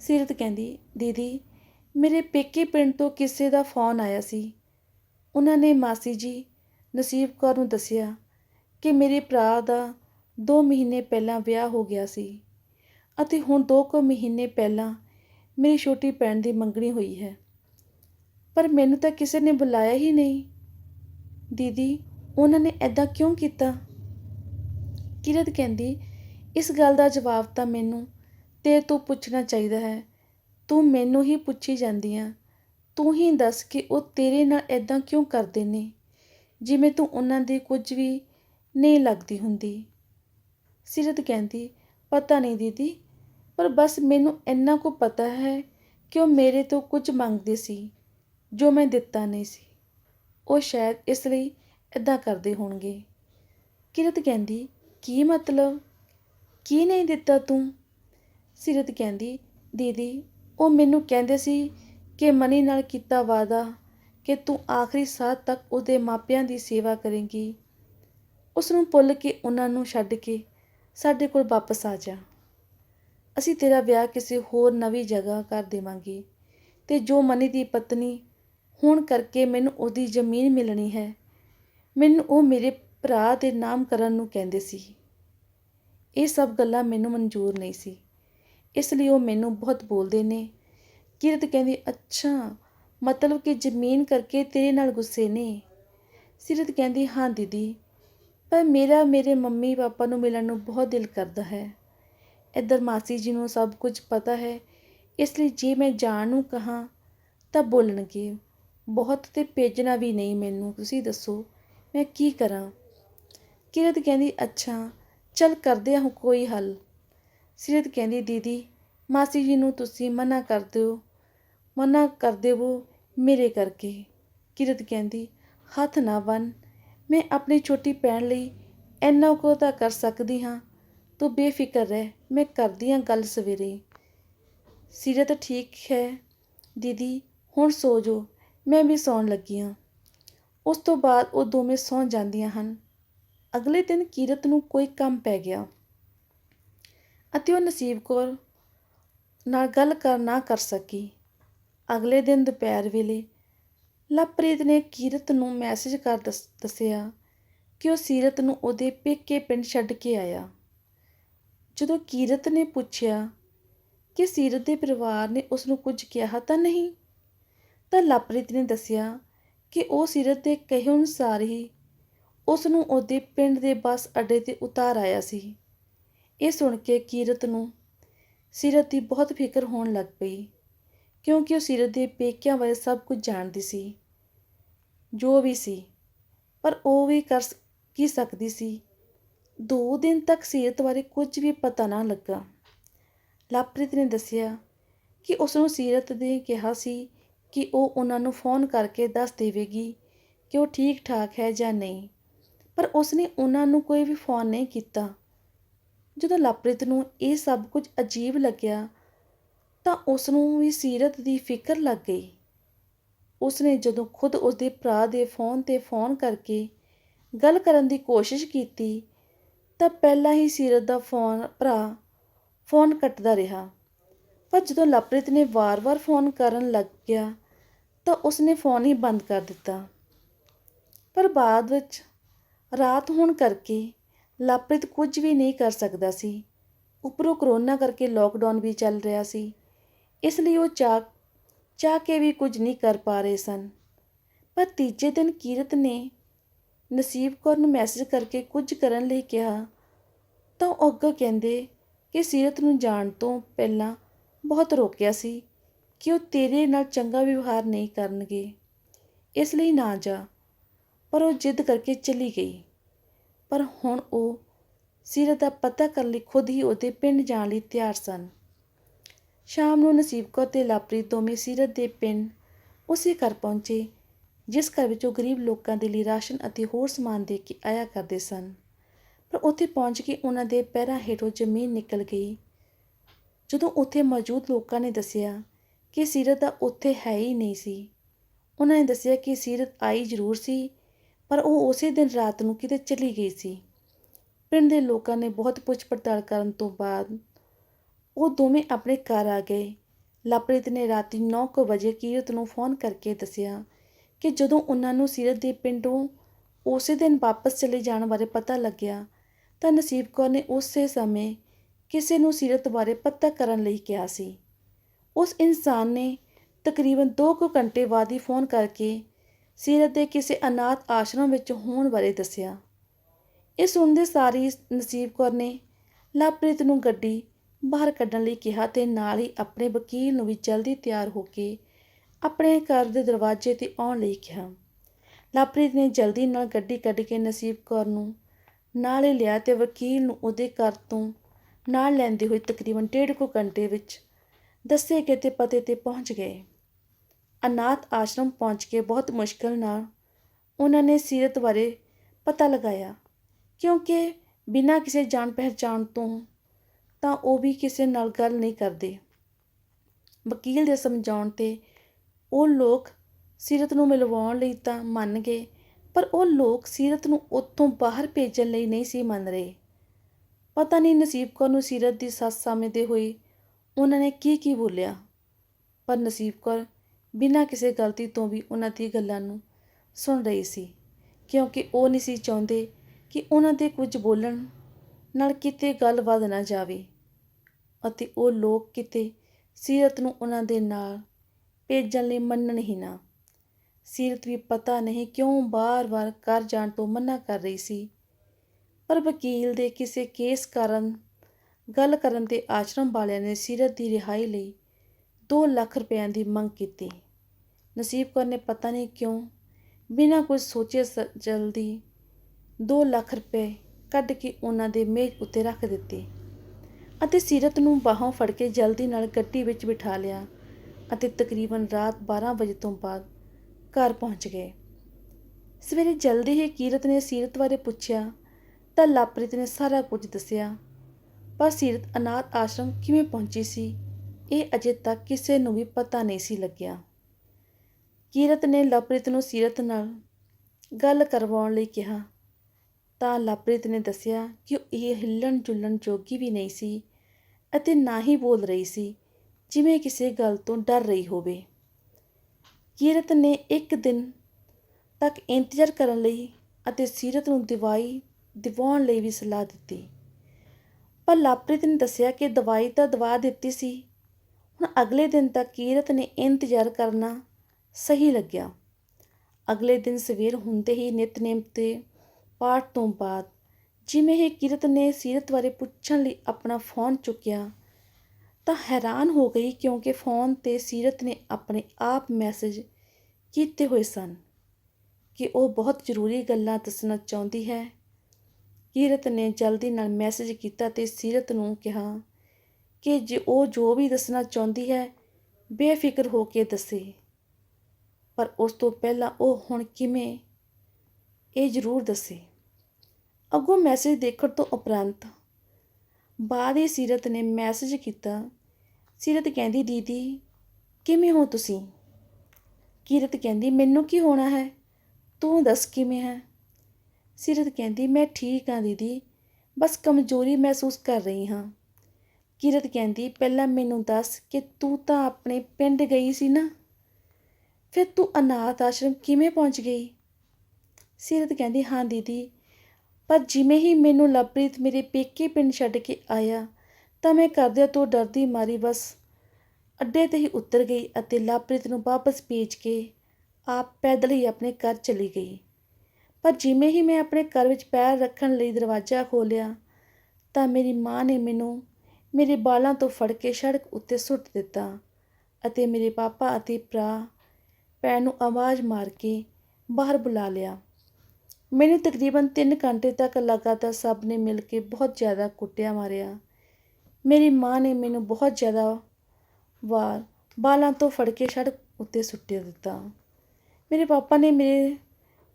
ਸਿਰਤ ਕਹਿੰਦੀ, ਦੀਦੀ, ਮੇਰੇ ਪੇਕੇ ਪਿੰਡ ਤੋਂ ਕਿਸੇ ਦਾ ਫੋਨ ਆਇਆ ਸੀ। ਉਹਨਾਂ ਨੇ ਮਾਸੀ ਜੀ ਨਸੀਬ ਕੌਰ ਨੂੰ ਦੱਸਿਆ ਕਿ ਮੇਰੇ ਭਰਾ ਦਾ 2 ਮਹੀਨੇ ਪਹਿਲਾਂ ਵਿਆਹ ਹੋ ਗਿਆ ਸੀ ਅਤੇ ਹੁਣ 2 ਕੁ ਮਹੀਨੇ ਪਹਿਲਾਂ ਮੇਰੀ ਛੋਟੀ ਭੈਣ ਦੀ ਮੰਗਣੀ ਹੋਈ ਹੈ। ਪਰ ਮੈਨੂੰ ਤਾਂ ਕਿਸੇ ਨੇ ਬੁਲਾਇਆ ਹੀ ਨਹੀਂ। ਦੀਦੀ, ਉਹਨਾਂ ਨੇ ਐਦਾਂ ਕਿਉਂ ਕੀਤਾ? ਕਿਰਤ ਕਹਿੰਦੀ, ਇਸ ਗੱਲ ਦਾ ਜਵਾਬ ਤਾਂ ਮੈਨੂੰ ਤੇ ਤੂੰ ਪੁੱਛਣਾ ਚਾਹੀਦਾ ਹੈ। ਤੂੰ ਮੈਨੂੰ ਹੀ ਪੁੱਛੀ ਜਾਂਦੀ ਆ। ਤੂੰ ਹੀ ਦੱਸ ਕਿ ਉਹ ਤੇਰੇ ਨਾਲ ਐਦਾਂ ਕਿਉਂ ਕਰਦੇ ਨੇ? ਜਿਵੇਂ ਤੂੰ ਉਹਨਾਂ ਦੀ ਕੁਝ ਵੀ ਨਹੀਂ ਲੱਗਦੀ ਹੁੰਦੀ। ਸਿਰਤ ਕਹਿੰਦੀ, ਪਤਾ ਨਹੀਂ ਦੀਦੀ, ਪਰ ਬਸ ਮੈਨੂੰ ਇੰਨਾ ਕੁ ਪਤਾ ਹੈ ਕਿ ਉਹ ਮੇਰੇ ਤੋਂ ਕੁਝ ਮੰਗਦੇ ਸੀ, ਜੋ ਮੈਂ ਦਿੱਤਾ ਨਹੀਂ ਸੀ। ਉਹ ਸ਼ਾਇਦ ਇਸ ਲਈ ਇਦਾਂ ਕਰਦੇ ਹੋਣਗੇ। ਕਿਰਤ ਕਹਿੰਦੀ, ਕੀ ਮਤਲਬ? ਕੀ ਨਹੀਂ ਦਿੱਤਾ ਤੂੰ? ਸਿਰਤ ਕਹਿੰਦੀ, ਦੀਦੀ, ਉਹ ਮੈਨੂੰ ਕਹਿੰਦੇ ਸੀ ਕਿ ਮਨੀ ਨਾਲ ਕੀਤਾ ਵਾਅਦਾ ਕਿ ਤੂੰ ਆਖਰੀ ਸਾਹ ਤੱਕ ਉਹਦੇ ਮਾਪਿਆਂ ਦੀ ਸੇਵਾ ਕਰੇਂਗੀ। ਉਸ ਨੂੰ ਭੁੱਲ ਕੇ ਉਹਨਾਂ ਨੂੰ ਛੱਡ ਕੇ ਸਾਡੇ ਕੋਲ ਵਾਪਸ ਆ ਜਾ। ਅਸੀਂ ਤੇਰਾ ਵਿਆਹ ਕਿਸੇ ਹੋਰ ਨਵੀਂ ਜਗ੍ਹਾ ਕਰ ਦੇਵਾਂਗੇ ਤੇ ਜੋ ਮਨੀ ਦੀ ਪਤਨੀ ਹੋਣ ਕਰਕੇ ਮੈਨੂੰ ਉਹਦੀ ਜ਼ਮੀਨ ਮਿਲਣੀ ਹੈ, ਮੈਨੂੰ ਉਹ ਮੇਰੇ ਭਰਾ ਦੇ ਨਾਮ ਕਰਨ ਨੂੰ ਕਹਿੰਦੇ ਸੀ। ਇਹ ਸਭ ਗੱਲਾਂ ਮੈਨੂੰ ਮਨਜ਼ੂਰ ਨਹੀਂ ਸੀ, ਇਸ ਲਈ ਉਹ ਮੈਨੂੰ ਬਹੁਤ ਬੋਲਦੇ ਨੇ ਕਿਰਤ ਕਹਿੰਦੀ, ਅੱਛਾ, ਮਤਲਬ ਕਿ ਜ਼ਮੀਨ ਕਰਕੇ ਤੇਰੇ ਨਾਲ ਗੁੱਸੇ ਨੇ? ਸਿਰਤ ਕਹਿੰਦੀ, ਹਾਂ ਦੀਦੀ, ਪਰ ਮੇਰਾ, ਮੇਰੇ ਮੰਮੀ ਪਾਪਾ ਨੂੰ ਮਿਲਣ ਨੂੰ ਬਹੁਤ ਦਿਲ ਕਰਦਾ ਹੈ। ਇੱਧਰ ਮਾਸੀ ਜੀ ਨੂੰ ਸਭ ਕੁਝ ਪਤਾ ਹੈ, ਇਸ ਲਈ ਜੇ ਮੈਂ ਜਾਣ ਨੂੰ ਕਹਾਂ ਤਾਂ ਬੋਲਣਗੇ। ਬਹੁਤ ਤੇ ਭੇਜਣਾ ਵੀ ਨਹੀਂ ਮੈਨੂੰ, ਤੁਸੀਂ ਦੱਸੋ, ਮੈਂ ਕੀ ਕਰਾਂ? ਕਿਰਤ ਕਹਿੰਦੀ, ਅੱਛਾ, ਚੱਲ ਕਰਦੇ ਹਾਂ ਕੋਈ ਹੱਲ। ਸਿਰਤ ਕਹਿੰਦੀ, ਦੀਦੀ, ਮਾਸੀ ਜੀ ਨੂੰ ਤੁਸੀਂ ਮਨਾ ਕਰ ਦਿਓ। ਮਨਾ ਕਰ ਦੇਵੋ ਮੇਰੇ ਕਰਕੇ। ਕਿਰਤ ਕਹਿੰਦੀ, ਹੱਥ ਨਾ ਬੰਨ, ਮੈਂ ਆਪਣੀ ਛੋਟੀ ਭੈਣ ਲਈ ਇੰਨਾ ਕੁ ਤਾਂ ਕਰ ਸਕਦੀ ਹਾਂ। ਤੂੰ ਬੇਫਿਕਰ ਰਹਿ, ਮੈਂ ਕਰਦੀ ਹਾਂ ਗੱਲ ਸਵੇਰੇ। ਸੀਰਤ ਠੀਕ ਹੈ। ਦੀਦੀ, ਹੁਣ ਸੋ ਜੋ ਮੈਂ ਵੀ ਸੌਣ ਲੱਗੀ ਹਾਂ। ਉਸ ਤੋਂ ਬਾਅਦ ਉਹ ਦੋਵੇਂ ਸੌਂ ਜਾਂਦੀਆਂ ਹਨ। ਅਗਲੇ ਦਿਨ ਕੀਰਤ ਨੂੰ ਕੋਈ ਕੰਮ ਪੈ ਗਿਆ। ਅਤੇ ਉਹ ਨਸੀਬ ਕੌਰ ਨਾਲ ਗੱਲ ਕਰ ਨਾ ਕਰ ਸਕੀ। ਅਗਲੇ ਦਿਨ ਦੁਪਹਿਰ ਵੇਲੇ ਲਵਪ੍ਰੀਤ ਨੇ ਕੀਰਤ ਨੂੰ ਮੈਸੇਜ ਕਰ ਦੱਸ- ਦੱਸਿਆ ਕਿ ਉਹ ਸੀਰਤ ਨੂੰ ਉਹਦੇ ਪੇਕੇ ਪਿੰਡ ਛੱਡ ਕੇ ਆਇਆ। ਜਦੋਂ ਕੀਰਤ ਨੇ ਪੁੱਛਿਆ ਕਿ ਸੀਰਤ ਦੇ ਪਰਿਵਾਰ ਨੇ ਉਸ ਨੂੰ ਕੁਝ ਕਿਹਾ ਤਾਂ ਨਹੀਂ, ਤਾਂ ਲਵਪ੍ਰੀਤ ਨੇ ਦੱਸਿਆ ਕਿ ਉਹ ਸੀਰਤ ਦੇ ਕਹੇ ਅਨੁਸਾਰ ਹੀ ਉਸ ਨੂੰ ਉਹਦੇ ਪਿੰਡ ਦੇ ਬੱਸ ਅੱਡੇ ਤੇ ਉਤਾਰ ਆਇਆ ਸੀ। ਇਹ ਸੁਣ ਕੇ ਕੀਰਤ ਨੂੰ ਸੀਰਤ ਦੀ ਬਹੁਤ ਫਿਕਰ ਹੋਣ ਲੱਗ ਪਈ। ਕਿਉਂਕਿ ਉਹ ਸੀਰਤ ਦੇ ਪੇਕਿਆਂ ਬਾਰੇ ਸਭ ਕੁਝ ਜਾਣਦੀ ਸੀ, ਜੋ ਵੀ ਸੀ, ਪਰ ਉਹ ਵੀ ਕਰ ਸ- ਕੀ ਸਕਦੀ ਸੀ? ਦੋ ਦਿਨ ਤੱਕ ਸੀਰਤ ਬਾਰੇ ਕੁਝ ਵੀ ਪਤਾ ਨਾ ਲੱਗਾ। ਲਵਪ੍ਰੀਤ ਨੇ ਦੱਸਿਆ ਕਿ ਉਸ ਨੂੰ ਸੀਰਤ ਨੇ ਕਿਹਾ ਸੀ ਕਿ ਉਹ ਉਹਨਾਂ ਨੂੰ ਫੋਨ ਕਰਕੇ ਦੱਸ ਦੇਵੇਗੀ ਕਿ ਉਹ ਠੀਕ ਠਾਕ ਹੈ ਜਾਂ ਨਹੀਂ, ਪਰ ਉਸ ਨੇ ਉਹਨਾਂ ਨੂੰ ਕੋਈ ਵੀ ਫੋਨ ਨਹੀਂ ਕੀਤਾ। ਜਦੋਂ ਲਵਪ੍ਰੀਤ ਨੂੰ ਇਹ ਸਭ ਕੁਝ ਅਜੀਬ ਲੱਗਿਆ ਤਾਂ ਉਸ ਨੂੰ ਵੀ ਸੀਰਤ ਦੀ ਫਿਕਰ ਲੱਗ ਗਈ। ਉਸਨੇ ਜਦੋਂ ਖੁਦ ਉਸਦੇ ਭਰਾ ਦੇ ਫੋਨ ਤੇ ਫੋਨ ਕਰਕੇ ਗੱਲ ਕਰਨ ਦੀ ਕੋਸ਼ਿਸ਼ ਕੀਤੀ, ਤਾਂ ਪਹਿਲਾਂ ਹੀ ਸੀਰਤ ਦਾ ਫੋਨ, ਭਰਾ ਫੋਨ ਕੱਟਦਾ ਰਿਹਾ। ਪਰ ਜਦੋਂ ਲਵਪ੍ਰੀਤ ਨੇ ਵਾਰ-ਵਾਰ ਫੋਨ ਕਰਨ ਲੱਗ ਗਿਆ, ਤਾਂ ਉਸਨੇ ਫੋਨ ਹੀ ਬੰਦ ਕਰ ਦਿੱਤਾ। ਪਰ ਬਾਅਦ ਵਿੱਚ ਰਾਤ ਹੋਣ ਕਰਕੇ ਲਵਪ੍ਰੀਤ ਕੁਝ ਵੀ ਨਹੀਂ ਕਰ ਸਕਦਾ ਸੀ। ਉੱਪਰੋਂ ਕਰੋਨਾ ਕਰਕੇ ਲੋਕਡਾਊਨ ਵੀ ਚੱਲ ਰਿਹਾ ਸੀ। ਇਸ ਲਈ ਉਹ ਚਾਹ ਚਾਹ ਕੇ ਵੀ ਕੁਝ ਨਹੀਂ ਕਰ ਪਾ ਰਹੇ ਸਨ। ਪਰ ਤੀਜੇ ਦਿਨ ਕੀਰਤ ਨੇ ਨਸੀਬ ਕੌਰ ਨੂੰ ਮੈਸੇਜ ਕਰਕੇ ਕੁਝ ਕਰਨ ਲਈ ਕਿਹਾ, ਤਾਂ ਉਹ ਅੱਗੋਂ ਕਹਿੰਦੇ ਕਿ ਸੀਰਤ ਨੂੰ ਜਾਣ ਤੋਂ ਪਹਿਲਾਂ ਬਹੁਤ ਰੋਕਿਆ ਸੀ ਕਿ ਉਹ ਤੇਰੇ ਨਾਲ ਚੰਗਾ ਵਿਵਹਾਰ ਨਹੀਂ ਕਰਨਗੇ। ਇਸ ਲਈ ਨਾ ਜਾ, ਪਰ ਉਹ ਜਿੱਦ ਕਰਕੇ ਚਲੀ ਗਈ। ਪਰ ਹੁਣ ਉਹ ਸੀਰਤ ਦਾ ਪਤਾ ਕਰਨ ਲਈ ਖੁਦ ਹੀ ਉਹਦੇ ਪਿੰਡ ਜਾਣ ਲਈ ਤਿਆਰ ਸਨ। ਸ਼ਾਮ ਨੂੰ ਨਸੀਬ ਕੌਰ ਤੇ ਲਾਪਰੀ ਦੋਵੇਂ ਸੀਰਤ ਦੇ ਪਿੰਡ ਉਸੇ ਘਰ ਪਹੁੰਚੇ, ਜਿਸ ਘਰ ਵਿੱਚ ਉਹ ਗਰੀਬ ਲੋਕਾਂ ਦੇ ਲਈ ਰਾਸ਼ਨ ਅਤੇ ਹੋਰ ਸਮਾਨ ਦੇ ਕੇ ਆਇਆ ਕਰਦੇ ਸਨ। ਪਰ ਉੱਥੇ ਪਹੁੰਚ ਕੇ ਉਹਨਾਂ ਦੇ ਪੈਰਾਂ ਹੇਠੋਂ ਜ਼ਮੀਨ ਨਿਕਲ ਗਈ। ਜਦੋਂ ਉੱਥੇ ਮੌਜੂਦ ਲੋਕਾਂ ਨੇ ਦੱਸਿਆ ਕਿ ਸੀਰਤ ਦਾ ਉੱਥੇ ਹੈ ਹੀ ਨਹੀਂ ਸੀ, ਉਹਨਾਂ ਨੇ ਦੱਸਿਆ ਕਿ ਸੀਰਤ ਆਈ ਜ਼ਰੂਰ ਸੀ, ਪਰ ਉਹ ਉਸੇ ਦਿਨ ਰਾਤ ਨੂੰ ਕਿਤੇ ਚਲੀ ਗਈ ਸੀ। ਪਿੰਡ ਦੇ ਲੋਕਾਂ ਨੇ ਬਹੁਤ ਪੁੱਛ ਪੜਤਾਲ ਕਰਨ ਤੋਂ ਬਾਅਦ ਉਹ ਦੋਵੇਂ ਆਪਣੇ ਘਰ ਆ ਗਏ। ਲਵਪ੍ਰੀਤ ਨੇ ਰਾਤੀ 9:00 ਵਜੇ ਕੀਰਤ ਨੂੰ ਫੋਨ ਕਰਕੇ ਦੱਸਿਆ ਕਿ ਜਦੋਂ ਉਹਨਾਂ ਨੂੰ ਸੀਰਤ ਦੇ ਪਿੰਡੋਂ ਉਸੇ ਦਿਨ ਵਾਪਸ ਚਲੇ ਜਾਣ ਬਾਰੇ ਪਤਾ ਲੱਗਿਆ, ਤਾਂ ਨਸੀਬ ਕੌਰ ਨੇ ਉਸੇ ਸਮੇਂ ਕਿਸੇ ਨੂੰ ਸੀਰਤ ਬਾਰੇ ਪਤਾ ਕਰਨ ਲਈ ਕਿਹਾ ਸੀ। ਉਸ ਇਨਸਾਨ ਨੇ ਤਕਰੀਬਨ 2 ਕੁ ਘੰਟੇ ਬਾਅਦ ਹੀ ਫੋਨ ਕਰਕੇ ਸੀਰਤ ਦੇ ਕਿਸੇ ਅਨਾਥ ਆਸ਼ਰਮ ਵਿੱਚ ਹੋਣ ਬਾਰੇ ਦੱਸਿਆ। ਇਹ ਸੁਣਦੇ ਸਾਰੀ ਨਸੀਬ ਕੌਰ ਨੇ ਲਵਪ੍ਰੀਤ ਨੂੰ ਗੱਡੀ ਬਾਹਰ ਕੱਢਣ ਲਈ ਕਿਹਾ ਤੇ ਨਾਲ ਹੀ ਆਪਣੇ ਵਕੀਲ ਨੂੰ ਵੀ ਜਲਦੀ ਤਿਆਰ ਹੋ ਕੇ ਆਪਣੇ ਘਰ ਦੇ ਦਰਵਾਜ਼ੇ ਤੇ ਆਉਣ ਲਈ ਕਿਹਾ। ਲਾਪ੍ਰੀਤ ਨੇ ਜਲਦੀ ਨਾਲ ਗੱਡੀ ਕੱਢ ਕੇ ਨਸੀਬ ਕੌਰ ਨੂੰ ਨਾਲ ਹੀ ਲਿਆ ਤੇ ਵਕੀਲ ਨੂੰ ਉਹਦੇ ਘਰ ਤੋਂ ਨਾਲ ਲੈਂਦੇ ਹੋਏ ਤਕਰੀਬਨ ਡੇਢ ਕੁ ਘੰਟੇ ਵਿੱਚ ਦੱਸੇ ਗਏ ਤੇ ਪਤੇ ਤੇ ਪਹੁੰਚ ਗਏ। ਅਨਾਥ ਆਸ਼ਰਮ ਪਹੁੰਚ ਕੇ ਬਹੁਤ ਮੁਸ਼ਕਲ ਨਾਲ ਉਹਨਾਂ ਨੇ ਸੀਰਤ ਬਾਰੇ ਪਤਾ ਲਗਾਇਆ, ਕਿਉਂਕਿ ਬਿਨਾਂ ਕਿਸੇ ਜਾਣ ਪਹਿਚਾਣ ਤੋਂ ਤਾਂ ਉਹ ਵੀ ਕਿਸੇ ਨਾਲ ਗੱਲ ਨਹੀਂ ਕਰਦੇ। ਵਕੀਲ ਦੇ ਸਮਝਾਉਣ ਤੇ ਉਹ ਲੋਕ ਸੀਰਤ ਨੂੰ ਮਿਲਵਾਉਣ ਲਈ ਤਾਂ ਮੰਨ ਗਏ, ਪਰ ਉਹ ਲੋਕ ਸੀਰਤ ਨੂੰ ਉੱਥੋਂ ਬਾਹਰ ਭੇਜਣ ਲਈ ਨਹੀਂ ਸੀ ਮੰਨ ਰਹੇ। ਪਤਾ ਨਹੀਂ ਨਸੀਬ ਕੌਰ ਨੂੰ ਸੀਰਤ ਦੀ ਸੱਸ ਸਮਝਦੇ ਹੋਏ ਉਹਨਾਂ ਨੇ ਕੀ ਕੀ ਬੋਲਿਆ, ਪਰ ਨਸੀਬ ਕੌਰ ਬਿਨਾਂ ਕਿਸੇ ਗਲਤੀ ਤੋਂ ਵੀ ਉਹਨਾਂ ਦੀ ਗੱਲਾਂ ਨੂੰ ਸੁਣ ਰਹੀ ਸੀ, ਕਿਉਂਕਿ ਉਹ ਨਹੀਂ ਸੀ ਚਾਹੁੰਦੇ ਕਿ ਉਹਨਾਂ ਦੇ ਕੁਝ ਬੋਲਣ ਨਾਲ ਕਿਤੇ ਗੱਲ ਵੱਧ ਨਾ ਜਾਵੇ। ਅਤੇ ਉਹ ਲੋਕ ਕਿਤੇ ਸੀਰਤ ਨੂੰ ਉਹਨਾਂ ਦੇ ਨਾਲ ਭੇਜਣ ਲਈ ਮੰਨਣ ਹੀ ਨਾ। ਸੀਰਤ ਵੀ ਪਤਾ ਨਹੀਂ ਕਿਉਂ ਬਾਰ-ਬਾਰ ਘਰ ਜਾਣ ਤੋਂ ਮਨਾ ਕਰ ਰਹੀ ਸੀ। ਪਰ ਵਕੀਲ ਦੇ ਕਿਸੇ ਕੇਸ ਕਾਰਨ ਗੱਲ ਕਰਨ ਤੇ ਆਸ਼ਰਮ ਵਾਲਿਆਂ ਨੇ ਸੀਰਤ ਦੀ ਰਿਹਾਈ ਲਈ 2 ਲੱਖ ਰੁਪਏ ਦੀ ਮੰਗ ਕੀਤੀ। ਨਸੀਬ ਕੌਰ ਨੇ ਪਤਾ ਨਹੀਂ ਕਿਉਂ ਬਿਨਾਂ ਕੁਝ ਸੋਚੇ ਸ- ਜਲਦੀ 2 ਲੱਖ ਰੁਪਏ ਕੱਢ ਕੇ ਉਹਨਾਂ ਦੇ ਮੇਜ਼ ਉੱਤੇ ਰੱਖ ਦਿੱਤੇ। ਅਤੇ ਸੀਰਤ ਨੂੰ ਬਾਹੋਂ ਫੜ ਕੇ ਜਲਦੀ ਨਾਲ ਗੱਡੀ ਵਿੱਚ ਬਿਠਾ ਲਿਆ ਅਤੇ ਤਕਰੀਬਨ ਰਾਤ 12 ਵਜੇ ਤੋਂ ਬਾਅਦ ਘਰ ਪਹੁੰਚ ਗਏ। ਸਵੇਰੇ ਜਲਦੀ ਹੀ ਕੀਰਤ ਨੇ ਸੀਰਤ ਬਾਰੇ ਪੁੱਛਿਆ ਤਾਂ ਲਾਪ੍ਰੀਤ ਨੇ ਸਾਰਾ ਕੁਝ ਦੱਸਿਆ। ਪਰ ਸੀਰਤ ਅਨਾਥ ਆਸ਼ਰਮ ਕਿਵੇਂ ਪਹੁੰਚੀ ਸੀ, ਇਹ ਅਜੇ ਤੱਕ ਕਿਸੇ ਨੂੰ ਵੀ ਪਤਾ ਨਹੀਂ ਸੀ ਲੱਗਿਆ। ਕੀਰਤ ਨੇ ਲਵਪ੍ਰੀਤ ਨੂੰ ਸੀਰਤ ਨਾਲ ਗੱਲ ਕਰਵਾਉਣ ਲਈ ਕਿਹਾ ਤਾਂ ਲਵਪ੍ਰੀਤ ਨੇ ਦੱਸਿਆ ਕਿ ਇਹ ਹਿੱਲਣ ਜੁਲਣ ਜੋਗੀ ਵੀ ਨਹੀਂ ਸੀ। ਅਤੇ ਨਾ ਹੀ ਬੋਲ ਰਹੀ ਸੀ, ਜਿਵੇਂ ਕਿਸੇ ਗੱਲ ਤੋਂ ਡਰ ਰਹੀ ਹੋਵੇ। ਕੀਰਤ ਨੇ ਇੱਕ ਦਿਨ ਤੱਕ ਇੰਤਜ਼ਾਰ ਕਰਨ ਲਈ ਅਤੇ ਸੀਰਤ ਨੂੰ ਦਵਾਈ ਦਿਵਾਉਣ ਲਈ ਵੀ ਸਲਾਹ ਦਿੱਤੀ। ਪਰ ਲਵਪ੍ਰੀਤ ਨੇ ਦੱਸਿਆ ਕਿ ਦਵਾਈ ਤਾਂ ਦਵਾ ਦਿੱਤੀ ਸੀ। ਹੁਣ ਅਗਲੇ ਦਿਨ ਤੱਕ ਕੀਰਤ ਨੇ ਇੰਤਜ਼ਾਰ ਕਰਨਾ ਸਹੀ ਲੱਗਿਆ। ਅਗਲੇ ਦਿਨ ਸਵੇਰ ਹੁੰਦੇ ਹੀ ਨਿਤਨੇਮ ਤੇ ਪਾਠ ਤੋਂ ਬਾਅਦ ਜਿਵੇਂ ਹੀ ਕਿਰਤ ਨੇ ਸੀਰਤ ਬਾਰੇ ਪੁੱਛਣ ਲਈ ਆਪਣਾ ਫੋਨ ਚੁੱਕਿਆ, ਤਾਂ ਹੈਰਾਨ ਹੋ ਗਈ ਕਿਉਂਕਿ ਫੋਨ ਤੇ ਸੀਰਤ ਨੇ ਆਪਣੇ ਆਪ ਮੈਸੇਜ ਕੀਤੇ ਹੋਏ ਸਨ ਕਿ ਉਹ ਬਹੁਤ ਜ਼ਰੂਰੀ ਗੱਲਾਂ ਦੱਸਣਾ ਚਾਹੁੰਦੀ ਹੈ। ਕੀਰਤ ਨੇ ਜਲਦੀ ਨਾਲ ਮੈਸੇਜ ਕੀਤਾ ਤੇ ਸੀਰਤ ਨੂੰ ਕਿਹਾ ਕਿ ਜੇ ਉਹ ਜੋ ਵੀ ਦੱਸਣਾ ਚਾਹੁੰਦੀ ਹੈ, ਬੇਫਿਕਰ ਹੋ ਕੇ ਦੱਸੇ। ਪਰ ਉਸ ਤੋਂ ਪਹਿਲਾਂ ਉਹ ਹੁਣ ਕਿਵੇਂ, ਇਹ ਜ਼ਰੂਰ ਦੱਸੇ। ਅੱਗੋਂ ਮੈਸੇਜ ਦੇਖਣ ਤੋਂ ਉਪਰੰਤ ਬਾਅਦ ਹੀ ਸੀਰਤ ਨੇ ਮੈਸੇਜ ਕੀਤਾ, ਸੀਰਤ ਕਹਿੰਦੀ, ਦੀਦੀ, ਕਿਵੇਂ ਹੋ ਤੁਸੀਂ? ਕੀਰਤ ਕਹਿੰਦੀ, ਮੈਨੂੰ ਕੀ ਹੋਣਾ ਹੈ? ਤੂੰ ਦੱਸ ਕਿਵੇਂ ਹੈ? ਸੀਰਤ ਕਹਿੰਦੀ, ਮੈਂ ਠੀਕ ਹਾਂ ਦੀਦੀ, ਬਸ ਕਮਜ਼ੋਰੀ ਮਹਿਸੂਸ ਕਰ ਰਹੀ ਹਾਂ। ਕੀਰਤ ਕਹਿੰਦੀ, ਪਹਿਲਾਂ ਮੈਨੂੰ ਦੱਸ ਕਿ ਤੂੰ ਤਾਂ ਆਪਣੇ ਪਿੰਡ ਗਈ ਸੀ ਨਾ? ਫਿਰ ਤੂੰ ਅਨਾਥ ਆਸ਼ਰਮ ਕਿਵੇਂ ਪਹੁੰਚ ਗਈ? ਸੀਰਤ ਕਹਿੰਦੀ, ਹਾਂ ਦੀਦੀ ਪਰ ਜਿਵੇਂ ਹੀ ਮੈਨੂੰ ਲਵਪ੍ਰੀਤ ਮੇਰੇ ਪੇਕੇ ਪਿੰਡ ਛੱਡ ਕੇ ਆਇਆ, ਤਾਂ ਮੈਂ ਘਰਦਿਆਂ ਤੋਂ ਡਰਦੀ ਮਾਰੀ ਬਸ। ਅੱਡੇ ਤੇ ਹੀ ਉਤਰ ਗਈ ਅਤੇ ਲਵਪ੍ਰੀਤ ਨੂੰ ਵਾਪਸ ਭੇਜ ਕੇ ਆਪ ਪੈਦਲ ਹੀ ਆਪਣੇ ਘਰ ਚਲੀ ਗਈ। ਪਰ ਜਿਵੇਂ ਹੀ ਮੈਂ ਆਪਣੇ ਘਰ ਵਿੱਚ ਪੈਰ ਰੱਖਣ ਲਈ ਦਰਵਾਜ਼ਾ ਖੋਲ੍ਹਿਆ, ਤਾਂ ਮੇਰੀ ਮਾਂ ਨੇ ਮੈਨੂੰ ਮੇਰੇ ਬਾਲਾਂ ਤੋਂ ਫੜ ਕੇ ਸੜਕ ਉੱਤੇ ਸੁੱਟ ਦਿੱਤਾ ਅਤੇ ਮੇਰੇ ਪਾਪਾ ਅਤੇ ਭਰਾ ਭੈਣ ਨੂੰ ਆਵਾਜ਼ ਮਾਰ ਕੇ ਬਾਹਰ ਬੁਲਾ ਲਿਆ। ਮੈਨੂੰ ਤਕਰੀਬਨ 3 ਘੰਟੇ ਤੱਕ ਲਗਾਤਾਰ ਸਭ ਨੇ ਮਿਲ ਕੇ ਬਹੁਤ ਜ਼ਿਆਦਾ ਕੁੱਟਿਆ ਮਾਰਿਆ। ਮੇਰੀ ਮਾਂ ਨੇ ਮੈਨੂੰ ਬਹੁਤ ਜ਼ਿਆਦਾ ਵਾਰ ਬਾਲਾਂ ਤੋਂ ਫੜ ਕੇ ਸੜਕ ਉੱਤੇ ਸੁੱਟ ਦਿੱਤਾ। ਮੇਰੇ ਪਾਪਾ ਨੇ ਮੇਰੇ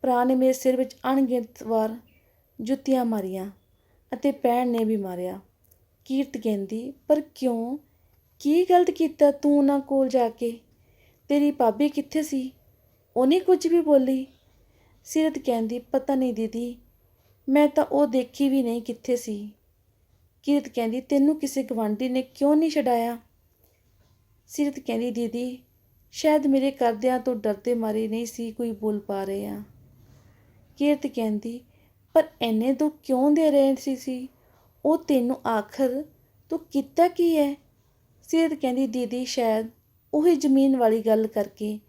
ਭਰਾ ਨੇ ਮੇਰੇ ਸਿਰ ਵਿੱਚ ਅਣਗਿਣਤ ਵਾਰ ਜੁੱਤੀਆਂ ਮਾਰੀਆਂ ਅਤੇ ਭੈਣ ਨੇ ਵੀ ਮਾਰਿਆ। ਕੀਰਤ ਕਹਿੰਦੀ, ਪਰ ਕਿਉਂ? ਕੀ ਗਲਤ ਕੀਤਾ ਤੂੰ ਉਹਨਾਂ ਕੋਲ ਜਾ ਕੇ? ਤੇਰੀ ਭਾਬੀ ਕਿੱਥੇ ਸੀ? ਉਹਨੇ ਕੁਝ ਵੀ ਬੋਲੀ? ਸੀਰਤ ਕਹਿੰਦੀ, ਪਤਾ ਨਹੀਂ ਦੀਦੀ, ਮੈਂ ਤਾਂ ਉਹ ਦੇਖੀ ਵੀ ਨਹੀਂ ਕਿੱਥੇ ਸੀ। ਕੀਰਤ ਕਹਿੰਦੀ, ਤੈਨੂੰ ਕਿਸੇ ਗਵਾਂਢੀ ਨੇ ਕਿਉਂ ਨਹੀਂ ਛਡਾਇਆ? ਸੀਰਤ ਕਹਿੰਦੀ, ਦੀਦੀ, ਸ਼ਾਇਦ ਮੇਰੇ ਕਰਦਿਆਂ ਤੋਂ ਡਰਦੇ ਮਾਰੇ ਨਹੀਂ ਸੀ ਕੋਈ ਬੋਲ ਪਾ ਰਹੇ ਆ। ਕੀਰਤ ਕਹਿੰਦੀ, ਪਰ ਐਨੇ ਦੁੱਖ ਕਿਉਂ ਦੇ ਰਹੇ ਸੀ ਸੀ? ਉਹ ਤੈਨੂੰ ਆਖਰ ਤੂੰ ਕੀਤਾ ਕੀ ਹੈ ਸੀਰਤ ਕਹਿੰਦੀ, ਦੀਦੀ, ਸ਼ਾਇਦ ਉਹੀ ਜ਼ਮੀਨ ਵਾਲੀ ਗੱਲ ਕਰਕੇ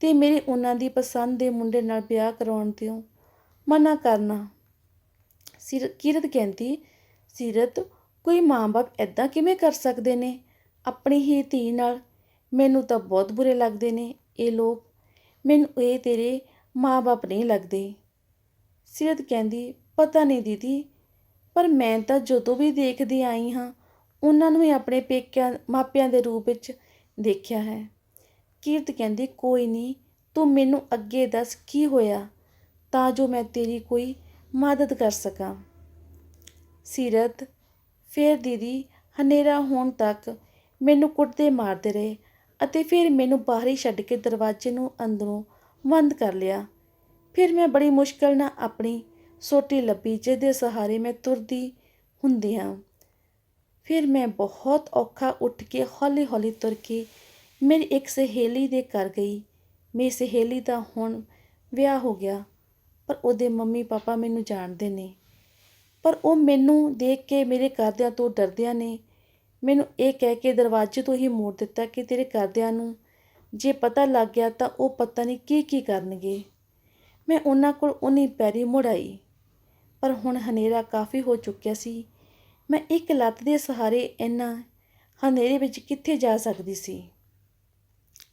ਤੇ ਮੇਰੇ ਉਹਨਾਂ ਦੀ ਪਸੰਦ ਦੇ ਮੁੰਡੇ ਨਾਲ ਵਿਆਹ ਕਰਾਉਣ ਤੋਂ ਮਨਾ ਕਰਨਾ। ਸਿਰ, ਕਿਰਤ ਕਹਿੰਦੀ, ਸੀਰਤ, ਕੋਈ ਮਾਂ-ਬਾਪ ਐਦਾਂ ਕਿਵੇਂ ਕਰ ਸਕਦੇ ਨੇ? ਆਪਣੀ ਹੀ ਧੀ ਨਾਲ ਮੈਨੂੰ ਤਾਂ ਬਹੁਤ ਬੁਰੇ ਲੱਗਦੇ ਨੇ ਇਹ ਲੋਕ। ਮੈਨੂੰ ਇਹ ਤੇਰੇ ਮਾਂ-ਬਾਪ ਨਹੀਂ ਲੱਗਦੇ। ਸੀਰਤ ਕਹਿੰਦੀ, ਪਤਾ ਨਹੀਂ ਦੀਦੀ, ਪਰ ਮੈਂ ਤਾਂ ਜਦੋਂ ਵੀ ਦੇਖਦੀ ਆਈ ਹਾਂ, ਉਹਨਾਂ ਨੂੰ ਹੀ ਆਪਣੇ ਪੇਕਿਆਂ, ਮਾਪਿਆਂ ਦੇ ਰੂਪ ਵਿੱਚ ਦੇਖਿਆ ਹੈ। ਕੀਰਤ ਕਹਿੰਦੀ, ਕੋਈ ਨਹੀਂ ਤੂੰ ਮੈਨੂੰ ਅੱਗੇ ਦੱਸ ਕੀ ਹੋਇਆ ਤਾਂ ਜੋ ਮੈਂ ਤੇਰੀ ਕੋਈ ਮਦਦ ਕਰ ਸਕਾਂ। ਸੀਰਤ ਫਿਰ ਦੀਦੀ, ਹਨੇਰਾ ਹੋਣ ਤੱਕ ਮੈਨੂੰ ਕੁੱਟਦੇ ਮਾਰਦੇ ਰਹੇ ਅਤੇ ਫਿਰ ਮੈਨੂੰ ਬਾਹਰ ਹੀ ਛੱਡ ਕੇ ਦਰਵਾਜ਼ੇ ਨੂੰ ਅੰਦਰੋਂ ਬੰਦ ਕਰ ਲਿਆ। ਫਿਰ ਮੈਂ ਬੜੀ ਮੁਸ਼ਕਲ ਨਾਲ ਆਪਣੀ ਸੋਟੀ ਲੱਭੀ ਜਿਹਦੇ ਸਹਾਰੇ ਮੈਂ ਤੁਰਦੀ ਹੁੰਦੀ ਹਾਂ। ਫਿਰ ਮੈਂ ਬਹੁਤ ਔਖਾ ਉੱਠ ਕੇ ਹੌਲੀ-ਹੌਲੀ ਤੁਰ ਕੇ ਮੇਰੀ ਇੱਕ ਸਹੇਲੀ ਦੇ ਘਰ ਗਈ। ਮੇਰੀ ਸਹੇਲੀ ਦਾ ਹੁਣ ਵਿਆਹ ਹੋ ਗਿਆ, ਪਰ ਉਹਦੇ ਮੰਮੀ ਪਾਪਾ ਮੈਨੂੰ ਜਾਣਦੇ ਨੇ। ਪਰ ਉਹ ਮੈਨੂੰ ਦੇਖ ਕੇ ਮੇਰੇ ਘਰਦਿਆਂ ਤੋਂ ਡਰਦਿਆਂ ਨੇ। ਮੈਨੂੰ ਇਹ ਕਹਿ ਕੇ ਦਰਵਾਜ਼ੇ ਤੋਂ ਹੀ ਮੋੜ ਦਿੱਤਾ ਕਿ ਤੇਰੇ ਘਰਦਿਆਂ ਨੂੰ ਜੇ ਪਤਾ ਲੱਗ ਗਿਆ ਤਾਂ ਉਹ ਪਤਾ ਨਹੀਂ ਕੀ ਕੀ ਕਰਨਗੇ। ਮੈਂ ਉਹਨਾਂ ਕੋਲ ਉਹਨੀ ਪੈਰੀ ਮੁੜਾਈ ਪਰ ਹੁਣ ਹਨੇਰਾ ਕਾਫੀ ਹੋ ਚੁੱਕਿਆ ਸੀ। ਮੈਂ ਇੱਕ ਲੱਤ ਦੇ ਸਹਾਰੇ ਇੰਨਾ ਹਨੇਰੇ ਵਿੱਚ ਕਿੱਥੇ ਜਾ ਸਕਦੀ ਸੀ?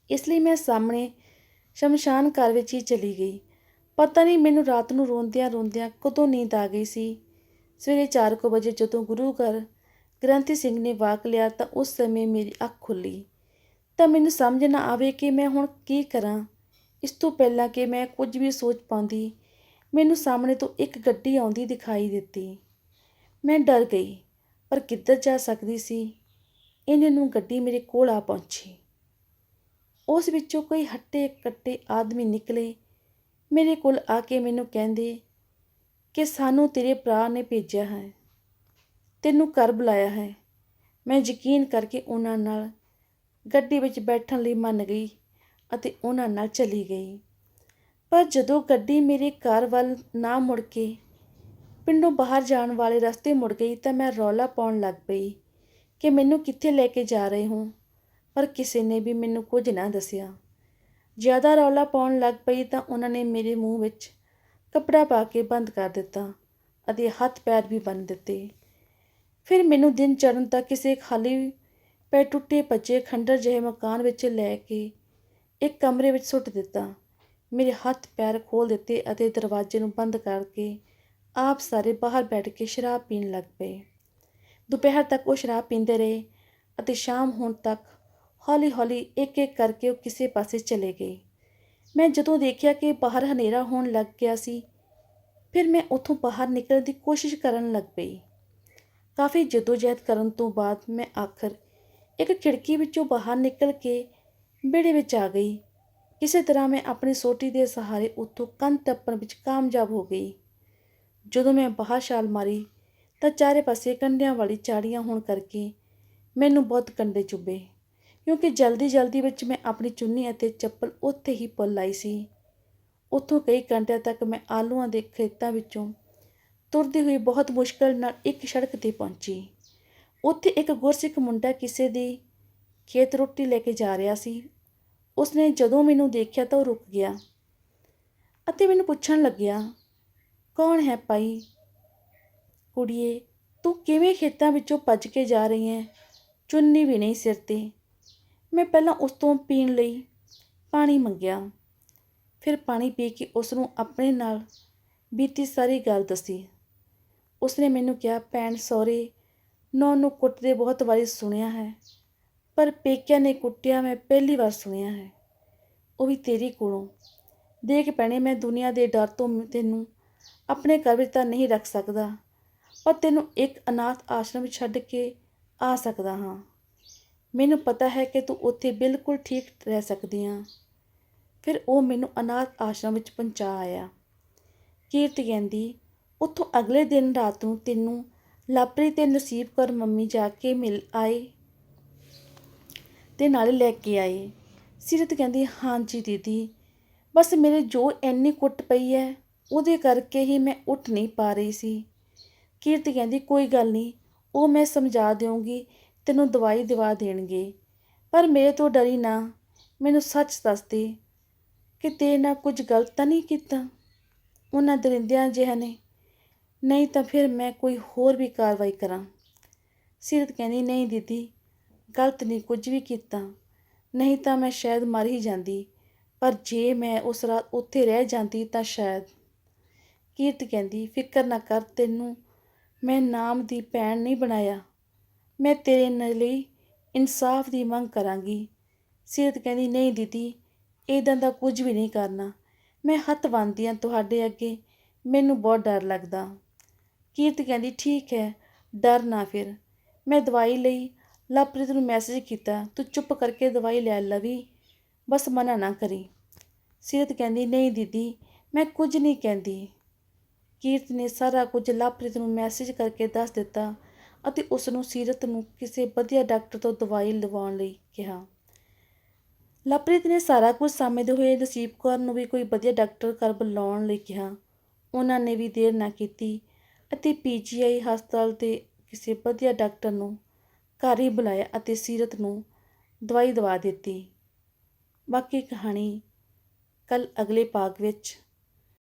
ਇਸ ਲਈ ਮੈਂ ਸਾਹਮਣੇ ਸ਼ਮਸ਼ਾਨ ਘਰ ਵਿੱਚ ਹੀ ਚਲੀ ਗਈ। ਪਤਾ ਨਹੀਂ ਮੈਨੂੰ ਰਾਤ ਨੂੰ ਰੋਂਦਿਆਂ ਰੋਂਦਿਆਂ ਕਦੋਂ ਨੀਂਦ ਆ ਗਈ ਸੀ। ਸਵੇਰੇ 4:00 ਵਜੇ ਜਦੋਂ ਗੁਰੂ ਘਰ ਗ੍ਰੰਥੀ ਸਿੰਘ ਨੇ ਵਾਕ ਲਿਆ ਤਾਂ ਉਸ ਸਮੇਂ ਮੇਰੀ ਅੱਖ ਖੁੱਲੀ। ਤਾਂ ਮੈਨੂੰ ਸਮਝ ਨਾ ਆਵੇ ਕਿ ਮੈਂ ਹੁਣ ਕੀ ਕਰਾਂ। ਇਸ ਤੋਂ ਪਹਿਲਾਂ ਕਿ ਮੈਂ ਕੁਝ ਵੀ ਸੋਚ ਪਾਉਂਦੀ, ਮੈਨੂੰ ਸਾਹਮਣੇ ਤੋਂ ਇੱਕ ਗੱਡੀ ਆਉਂਦੀ ਦਿਖਾਈ ਦਿੱਤੀ। ਮੈਂ ਡਰ ਗਈ, ਪਰ ਕਿੱਧਰ ਜਾ ਸਕਦੀ ਸੀ? ਇਹਨਾਂ ਨੂੰ ਗੱਡੀ ਮੇਰੇ ਕੋਲ ਆ ਪਹੁੰਚੀ। ਉਸ ਵਿੱਚੋਂ ਕੋਈ ਹੱਟੇ ਕੱਟੇ ਆਦਮੀ ਨਿਕਲੇ। ਮੇਰੇ ਕੋਲ ਆ ਕੇ ਮੈਨੂੰ ਕਹਿੰਦੇ ਕਿ ਸਾਨੂੰ ਤੇਰੇ ਭਰਾ ਨੇ ਭੇਜਿਆ ਹੈ। ਤੈਨੂੰ ਘਰ ਬੁਲਾਇਆ ਹੈ। ਮੈਂ ਯਕੀਨ ਕਰਕੇ ਉਹਨਾਂ ਨਾਲ ਗੱਡੀ ਵਿੱਚ ਬੈਠਣ ਲਈ ਮੰਨ ਗਈ ਅਤੇ ਉਹਨਾਂ ਨਾਲ ਚਲੀ ਗਈ। ਪਰ ਜਦੋਂ ਗੱਡੀ ਮੇਰੇ ਘਰ ਵੱਲ ਨਾ ਮੁੜ ਕੇ ਪਿੰਡੋਂ ਬਾਹਰ ਜਾਣ ਵਾਲੇ ਰਸਤੇ ਮੁੜ ਗਈ ਤਾਂ ਮੈਂ ਰੌਲਾ ਪਾਉਣ ਲੱਗ ਪਈ ਕਿ ਮੈਨੂੰ ਕਿੱਥੇ ਲੈ ਕੇ ਜਾ ਰਹੇ ਹੋ। ਪਰ ਕਿਸੇ ਨੇ ਵੀ ਮੈਨੂੰ ਕੁਝ ਨਾ ਦੱਸਿਆ। ਜ਼ਿਆਦਾ ਰੌਲਾ ਪਾਉਣ ਲੱਗ ਪਈ ਤਾਂ ਉਹਨਾਂ ਨੇ ਮੇਰੇ ਮੂੰਹ ਵਿੱਚ ਕੱਪੜਾ ਪਾ ਕੇ ਬੰਦ ਕਰ ਦਿੱਤਾ ਅਤੇ ਹੱਥ ਪੈਰ ਵੀ ਬੰਨ੍ਹ ਦਿੱਤੇ। ਫਿਰ ਮੈਨੂੰ ਦਿਨ ਚੜ੍ਹਨ ਤੱਕ ਕਿਸੇ ਖਾਲੀ ਪੈ ਟੁੱਟੇ ਭੱਜੇ ਖੰਡਰ ਜਿਹੇ ਮਕਾਨ ਵਿੱਚ ਲੈ ਕੇ ਇੱਕ ਕਮਰੇ ਵਿੱਚ ਸੁੱਟ ਦਿੱਤਾ। ਮੇਰੇ ਹੱਥ ਪੈਰ ਖੋਲ ਦਿੱਤੇ ਅਤੇ ਦਰਵਾਜ਼ੇ ਨੂੰ ਬੰਦ ਕਰਕੇ ਆਪ ਸਾਰੇ ਬਾਹਰ ਬੈਠ ਕੇ ਸ਼ਰਾਬ ਪੀਣ ਲੱਗ ਪਏ। ਦੁਪਹਿਰ ਤੱਕ ਉਹ ਸ਼ਰਾਬ ਪੀਂਦੇ ਰਹੇ ਅਤੇ ਸ਼ਾਮ ਹੋਣ ਤੱਕ ਹੌਲੀ-ਹੌਲੀ ਇੱਕ-ਇੱਕ ਕਰਕੇ ਉਹ ਕਿਸੇ ਪਾਸੇ ਚਲੇ ਗਏ ਮੈਂ ਜਦੋਂ ਦੇਖਿਆ ਕਿ ਬਾਹਰ ਹਨੇਰਾ ਹੋਣ ਲੱਗ ਗਿਆ ਸੀ, ਫਿਰ ਮੈਂ ਉੱਥੋਂ ਬਾਹਰ ਨਿਕਲਣ ਦੀ ਕੋਸ਼ਿਸ਼ ਕਰਨ ਲੱਗ ਪਈ। ਕਾਫੀ ਜਦੋਜਹਿਦ ਕਰਨ ਤੋਂ ਬਾਅਦ ਮੈਂ ਆਖਰ ਇੱਕ ਖਿੜਕੀ ਵਿੱਚੋਂ ਬਾਹਰ ਨਿਕਲ ਕੇ ਵਿਹੜੇ ਵਿੱਚ ਆ ਗਈ। ਕਿਸੇ ਤਰ੍ਹਾਂ ਮੈਂ ਆਪਣੀ ਸੋਟੀ ਦੇ ਸਹਾਰੇ ਉੱਥੋਂ ਕੰਧ ਟੱਪਣ ਵਿੱਚ ਕਾਮਯਾਬ ਹੋ ਗਈ। ਜਦੋਂ ਮੈਂ ਬਾਹਰ ਛਾਲ ਮਾਰੀ ਤਾਂ ਚਾਰੇ ਪਾਸੇ ਕੰਡਿਆਂ ਵਾਲੀ ਚਾੜੀਆਂ ਹੋਣ ਕਰਕੇ ਮੈਨੂੰ ਬਹੁਤ ਕੰਡੇ ਚੁੱਭੇ। ਕਿਉਂਕਿ ਜਲਦੀ ਜਲਦੀ ਵਿੱਚ ਮੈਂ ਆਪਣੀ ਚੁੰਨੀ ਅਤੇ ਚੱਪਲ ਉੱਥੇ ਹੀ ਪੁੱਲ ਆਈ ਸੀ। ਉੱਥੋਂ ਕਈ ਘੰਟਿਆਂ ਤੱਕ ਮੈਂ ਆਲੂਆਂ ਦੇ ਖੇਤਾਂ ਵਿੱਚੋਂ ਤੁਰਦੀ ਹੋਈ ਬਹੁਤ ਮੁਸ਼ਕਲ ਨਾਲ ਇੱਕ ਸੜਕ ਤੇ ਪਹੁੰਚੀ। ਉੱਥੇ ਇੱਕ ਗੁਰਸਿੱਖ ਮੁੰਡਾ ਕਿਸੇ ਦੀ ਖੇਤ ਰੋਟੀ ਲੈ ਕੇ ਜਾ ਰਿਹਾ ਸੀ। ਉਸਨੇ ਜਦੋਂ ਮੈਨੂੰ ਦੇਖਿਆ ਤਾਂ ਉਹ ਰੁਕ ਗਿਆ ਅਤੇ ਮੈਨੂੰ ਪੁੱਛਣ ਲੱਗਿਆ, ਕੌਣ ਹੈ ਭਾਈ? ਕੁੜੀਏ, ਤੂੰ ਕਿਵੇਂ ਖੇਤਾਂ ਵਿੱਚੋਂ ਭੱਜ ਕੇ ਜਾ ਰਹੀ ਹੈ? ਚੁੰਨੀ ਵੀ ਨਹੀਂ ਸਿਰ ਤੇ ਮੈਂ ਪਹਿਲਾਂ ਉਸ ਤੋਂ ਪੀਣ ਲਈ ਪਾਣੀ ਮੰਗਿਆ। ਫਿਰ ਪਾਣੀ ਪੀ ਕੇ ਉਸ ਨੂੰ ਆਪਣੇ ਨਾਲ ਬੀਤੀ ਸਾਰੀ ਗੱਲ ਦੱਸੀ। ਉਸਨੇ ਮੈਨੂੰ ਕਿਹਾ, ਭੈਣ ਸਹੁਰੇ ਨੌ ਨੂੰ ਕੁੱਟਦੇ ਬਹੁਤ ਵਾਰੀ ਸੁਣਿਆ ਹੈ, ਪਰ ਪੇਕਿਆਂ ਨੇ ਕੁੱਟਿਆ ਮੈਂ ਪਹਿਲੀ ਵਾਰ ਸੁਣਿਆ ਹੈ। ਉਹ ਵੀ ਤੇਰੀ ਕੋਲੋਂ। ਦੇਖ ਪੈਣੇ ਮੈਂ ਦੁਨੀਆ ਦੇ ਡਰ ਤੋਂ ਤੈਨੂੰ ਆਪਣੇ ਘਰ ਵਿੱਚ ਤਾਂ ਨਹੀਂ ਰੱਖ ਸਕਦਾ, ਪਰ ਤੈਨੂੰ ਇੱਕ ਅਨਾਥ ਆਸ਼ਰਮ ਛੱਡ ਕੇ ਆ ਸਕਦਾ ਹਾਂ। ਮੈਨੂੰ ਪਤਾ ਹੈ ਕਿ ਤੂੰ ਉੱਥੇ ਬਿਲਕੁਲ ਠੀਕ ਰਹਿ ਸਕਦੀ ਹਾਂ ਫਿਰ ਉਹ ਮੈਨੂੰ ਅਨਾਥ ਆਸ਼ਰਮ ਵਿੱਚ ਪਹੁੰਚਾ ਆਇਆ। ਕੀਰਤੀ ਕਹਿੰਦੀ, ਉੱਥੋਂ ਅਗਲੇ ਦਿਨ ਰਾਤ ਨੂੰ ਤੈਨੂੰ ਲਾਪਰੀ ਤੇ ਨਸੀਬ ਕੌਰ ਮੰਮੀ ਜਾ ਕੇ ਮਿਲ ਆਏ ਤੇ ਨਾਲੇ ਲੈ ਕੇ ਆਏ। ਸਿਰਤ ਕਹਿੰਦੀ ਹਾਂਜੀ ਦੀਦੀ, ਬਸ ਮੇਰੇ ਜੋ ਇੰਨੀ ਕੁੱਟ ਪਈ ਹੈ ਉਹਦੇ ਕਰਕੇ ਹੀ ਮੈਂ ਉੱਠ ਨਹੀਂ ਪਾ ਰਹੀ ਸੀ। ਕੀਰਤੀ ਕਹਿੰਦੀ, ਕੋਈ ਗੱਲ ਨਹੀਂ, ਉਹ ਮੈਂ ਸਮਝਾ ਦਿਉਂਗੀ ਤੈਨੂੰ ਦਵਾਈ ਦਿਵਾ ਦੇਣਗੇ। ਪਰ ਮੇਰੇ ਤੋਂ ਡਰੀ ਨਾ। ਮੈਨੂੰ ਸੱਚ ਦੱਸ ਦੇ ਕਿ ਤੇਰੇ ਨਾਲ ਕੁਝ ਗਲਤ ਤਾਂ ਨਹੀਂ ਕੀਤਾ? ਉਹਨਾਂ ਦਰਿੰਦਿਆਂ ਜਿਹਾ ਨੇ। ਨਹੀਂ ਤਾਂ ਫਿਰ ਮੈਂ ਕੋਈ ਹੋਰ ਵੀ ਕਾਰਵਾਈ ਕਰਾਂ। ਸੀਰਤ ਕਹਿੰਦੀ, ਨਹੀਂ ਦੀਦੀ, ਗਲਤ ਨਹੀਂ, ਕੁਝ ਵੀ ਕੀਤਾ। ਨਹੀਂ ਤਾਂ ਮੈਂ ਸ਼ਾਇਦ ਮਰ ਹੀ ਜਾਂਦੀ। ਪਰ ਜੇ ਮੈਂ ਉਸ ਰਾਤ ਉੱਥੇ ਰਹਿ ਜਾਂਦੀ ਤਾਂ ਸ਼ਾਇਦ ਕੀਰਤ ਕਹਿੰਦੀ, ਫਿਕਰ ਨਾ ਕਰ, ਤੈਨੂੰ ਮੈਂ ਨਾਮ ਦੀ ਭੈਣ ਨਹੀਂ ਬਣਾਇਆ। ਮੈਂ ਤੇਰੇ ਨ- ਲਈ ਇਨਸਾਫ ਦੀ ਮੰਗ ਕਰਾਂਗੀ। ਸੀਰਤ ਕਹਿੰਦੀ, ਨਹੀਂ ਦੀਦੀ ਇਦਾਂ ਦਾ ਕੁਝ ਵੀ ਨਹੀਂ ਕਰਨਾ। ਮੈਂ ਹੱਥ ਬੰਨ੍ਹਦੀ ਹਾਂ ਤੁਹਾਡੇ ਅੱਗੇ। ਮੈਨੂੰ ਬਹੁਤ ਡਰ ਲੱਗਦਾ। ਕੀਰਤ ਕਹਿੰਦੀ, ਠੀਕ ਹੈ, ਡਰ ਨਾ ਫਿਰ। ਮੈਂ ਦਵਾਈ ਲਈ। ਲਵਪ੍ਰੀਤ ਨੂੰ ਮੈਸੇਜ ਕੀਤਾ, ਤੂੰ ਚੁੱਪ ਕਰਕੇ ਦਵਾਈ ਲੈ ਲਵੀ। ਬਸ ਮਨਾ ਨਾ ਕਰੀ। ਸੀਰਤ ਕਹਿੰਦੀ, ਨਹੀਂ ਦੀਦੀ, ਮੈਂ ਕੁਝ ਨਹੀਂ ਕਹਿੰਦੀ। ਕੀਰਤ ਨੇ ਸਾਰਾ ਕੁਝ ਲਵਪ੍ਰੀਤ ਨੂੰ ਮੈਸੇਜ ਕਰਕੇ ਦੱਸ ਦਿੱਤਾ। ਅਤੇ ਉਸ ਨੂੰ ਸੀਰਤ ਨੂੰ ਕਿਸੇ ਵਧੀਆ ਡਾਕਟਰ ਤੋਂ ਦਵਾਈ ਲਵਾਉਣ ਲਈ ਕਿਹਾ। ਲਵਪ੍ਰੀਤ ਨੇ ਸਾਰਾ ਕੁਝ ਸਮਝਦੇ ਹੋਏ ਨਸੀਬ ਕੌਰ ਨੂੰ ਵੀ ਕੋਈ ਵਧੀਆ ਡਾਕਟਰ ਘਰ ਬੁਲਾਉਣ ਲਈ ਕਿਹਾ। ਉਹਨਾਂ ਨੇ ਵੀ ਦੇਰ ਨਾ ਕੀਤੀ ਅਤੇ ਪੀਜੀਆਈ ਹਸਪਤਾਲ ਤੇ ਕਿਸੇ ਵਧੀਆ ਡਾਕਟਰ ਨੂੰ ਘਰ ਹੀ ਬੁਲਾਇਆ ਅਤੇ ਸੀਰਤ ਨੂੰ ਦਵਾਈ ਦਵਾ ਦਿੱਤੀ। ਬਾਕੀ ਕਹਾਣੀ ਕੱਲ ਅਗਲੇ ਭਾਗ ਵਿੱਚ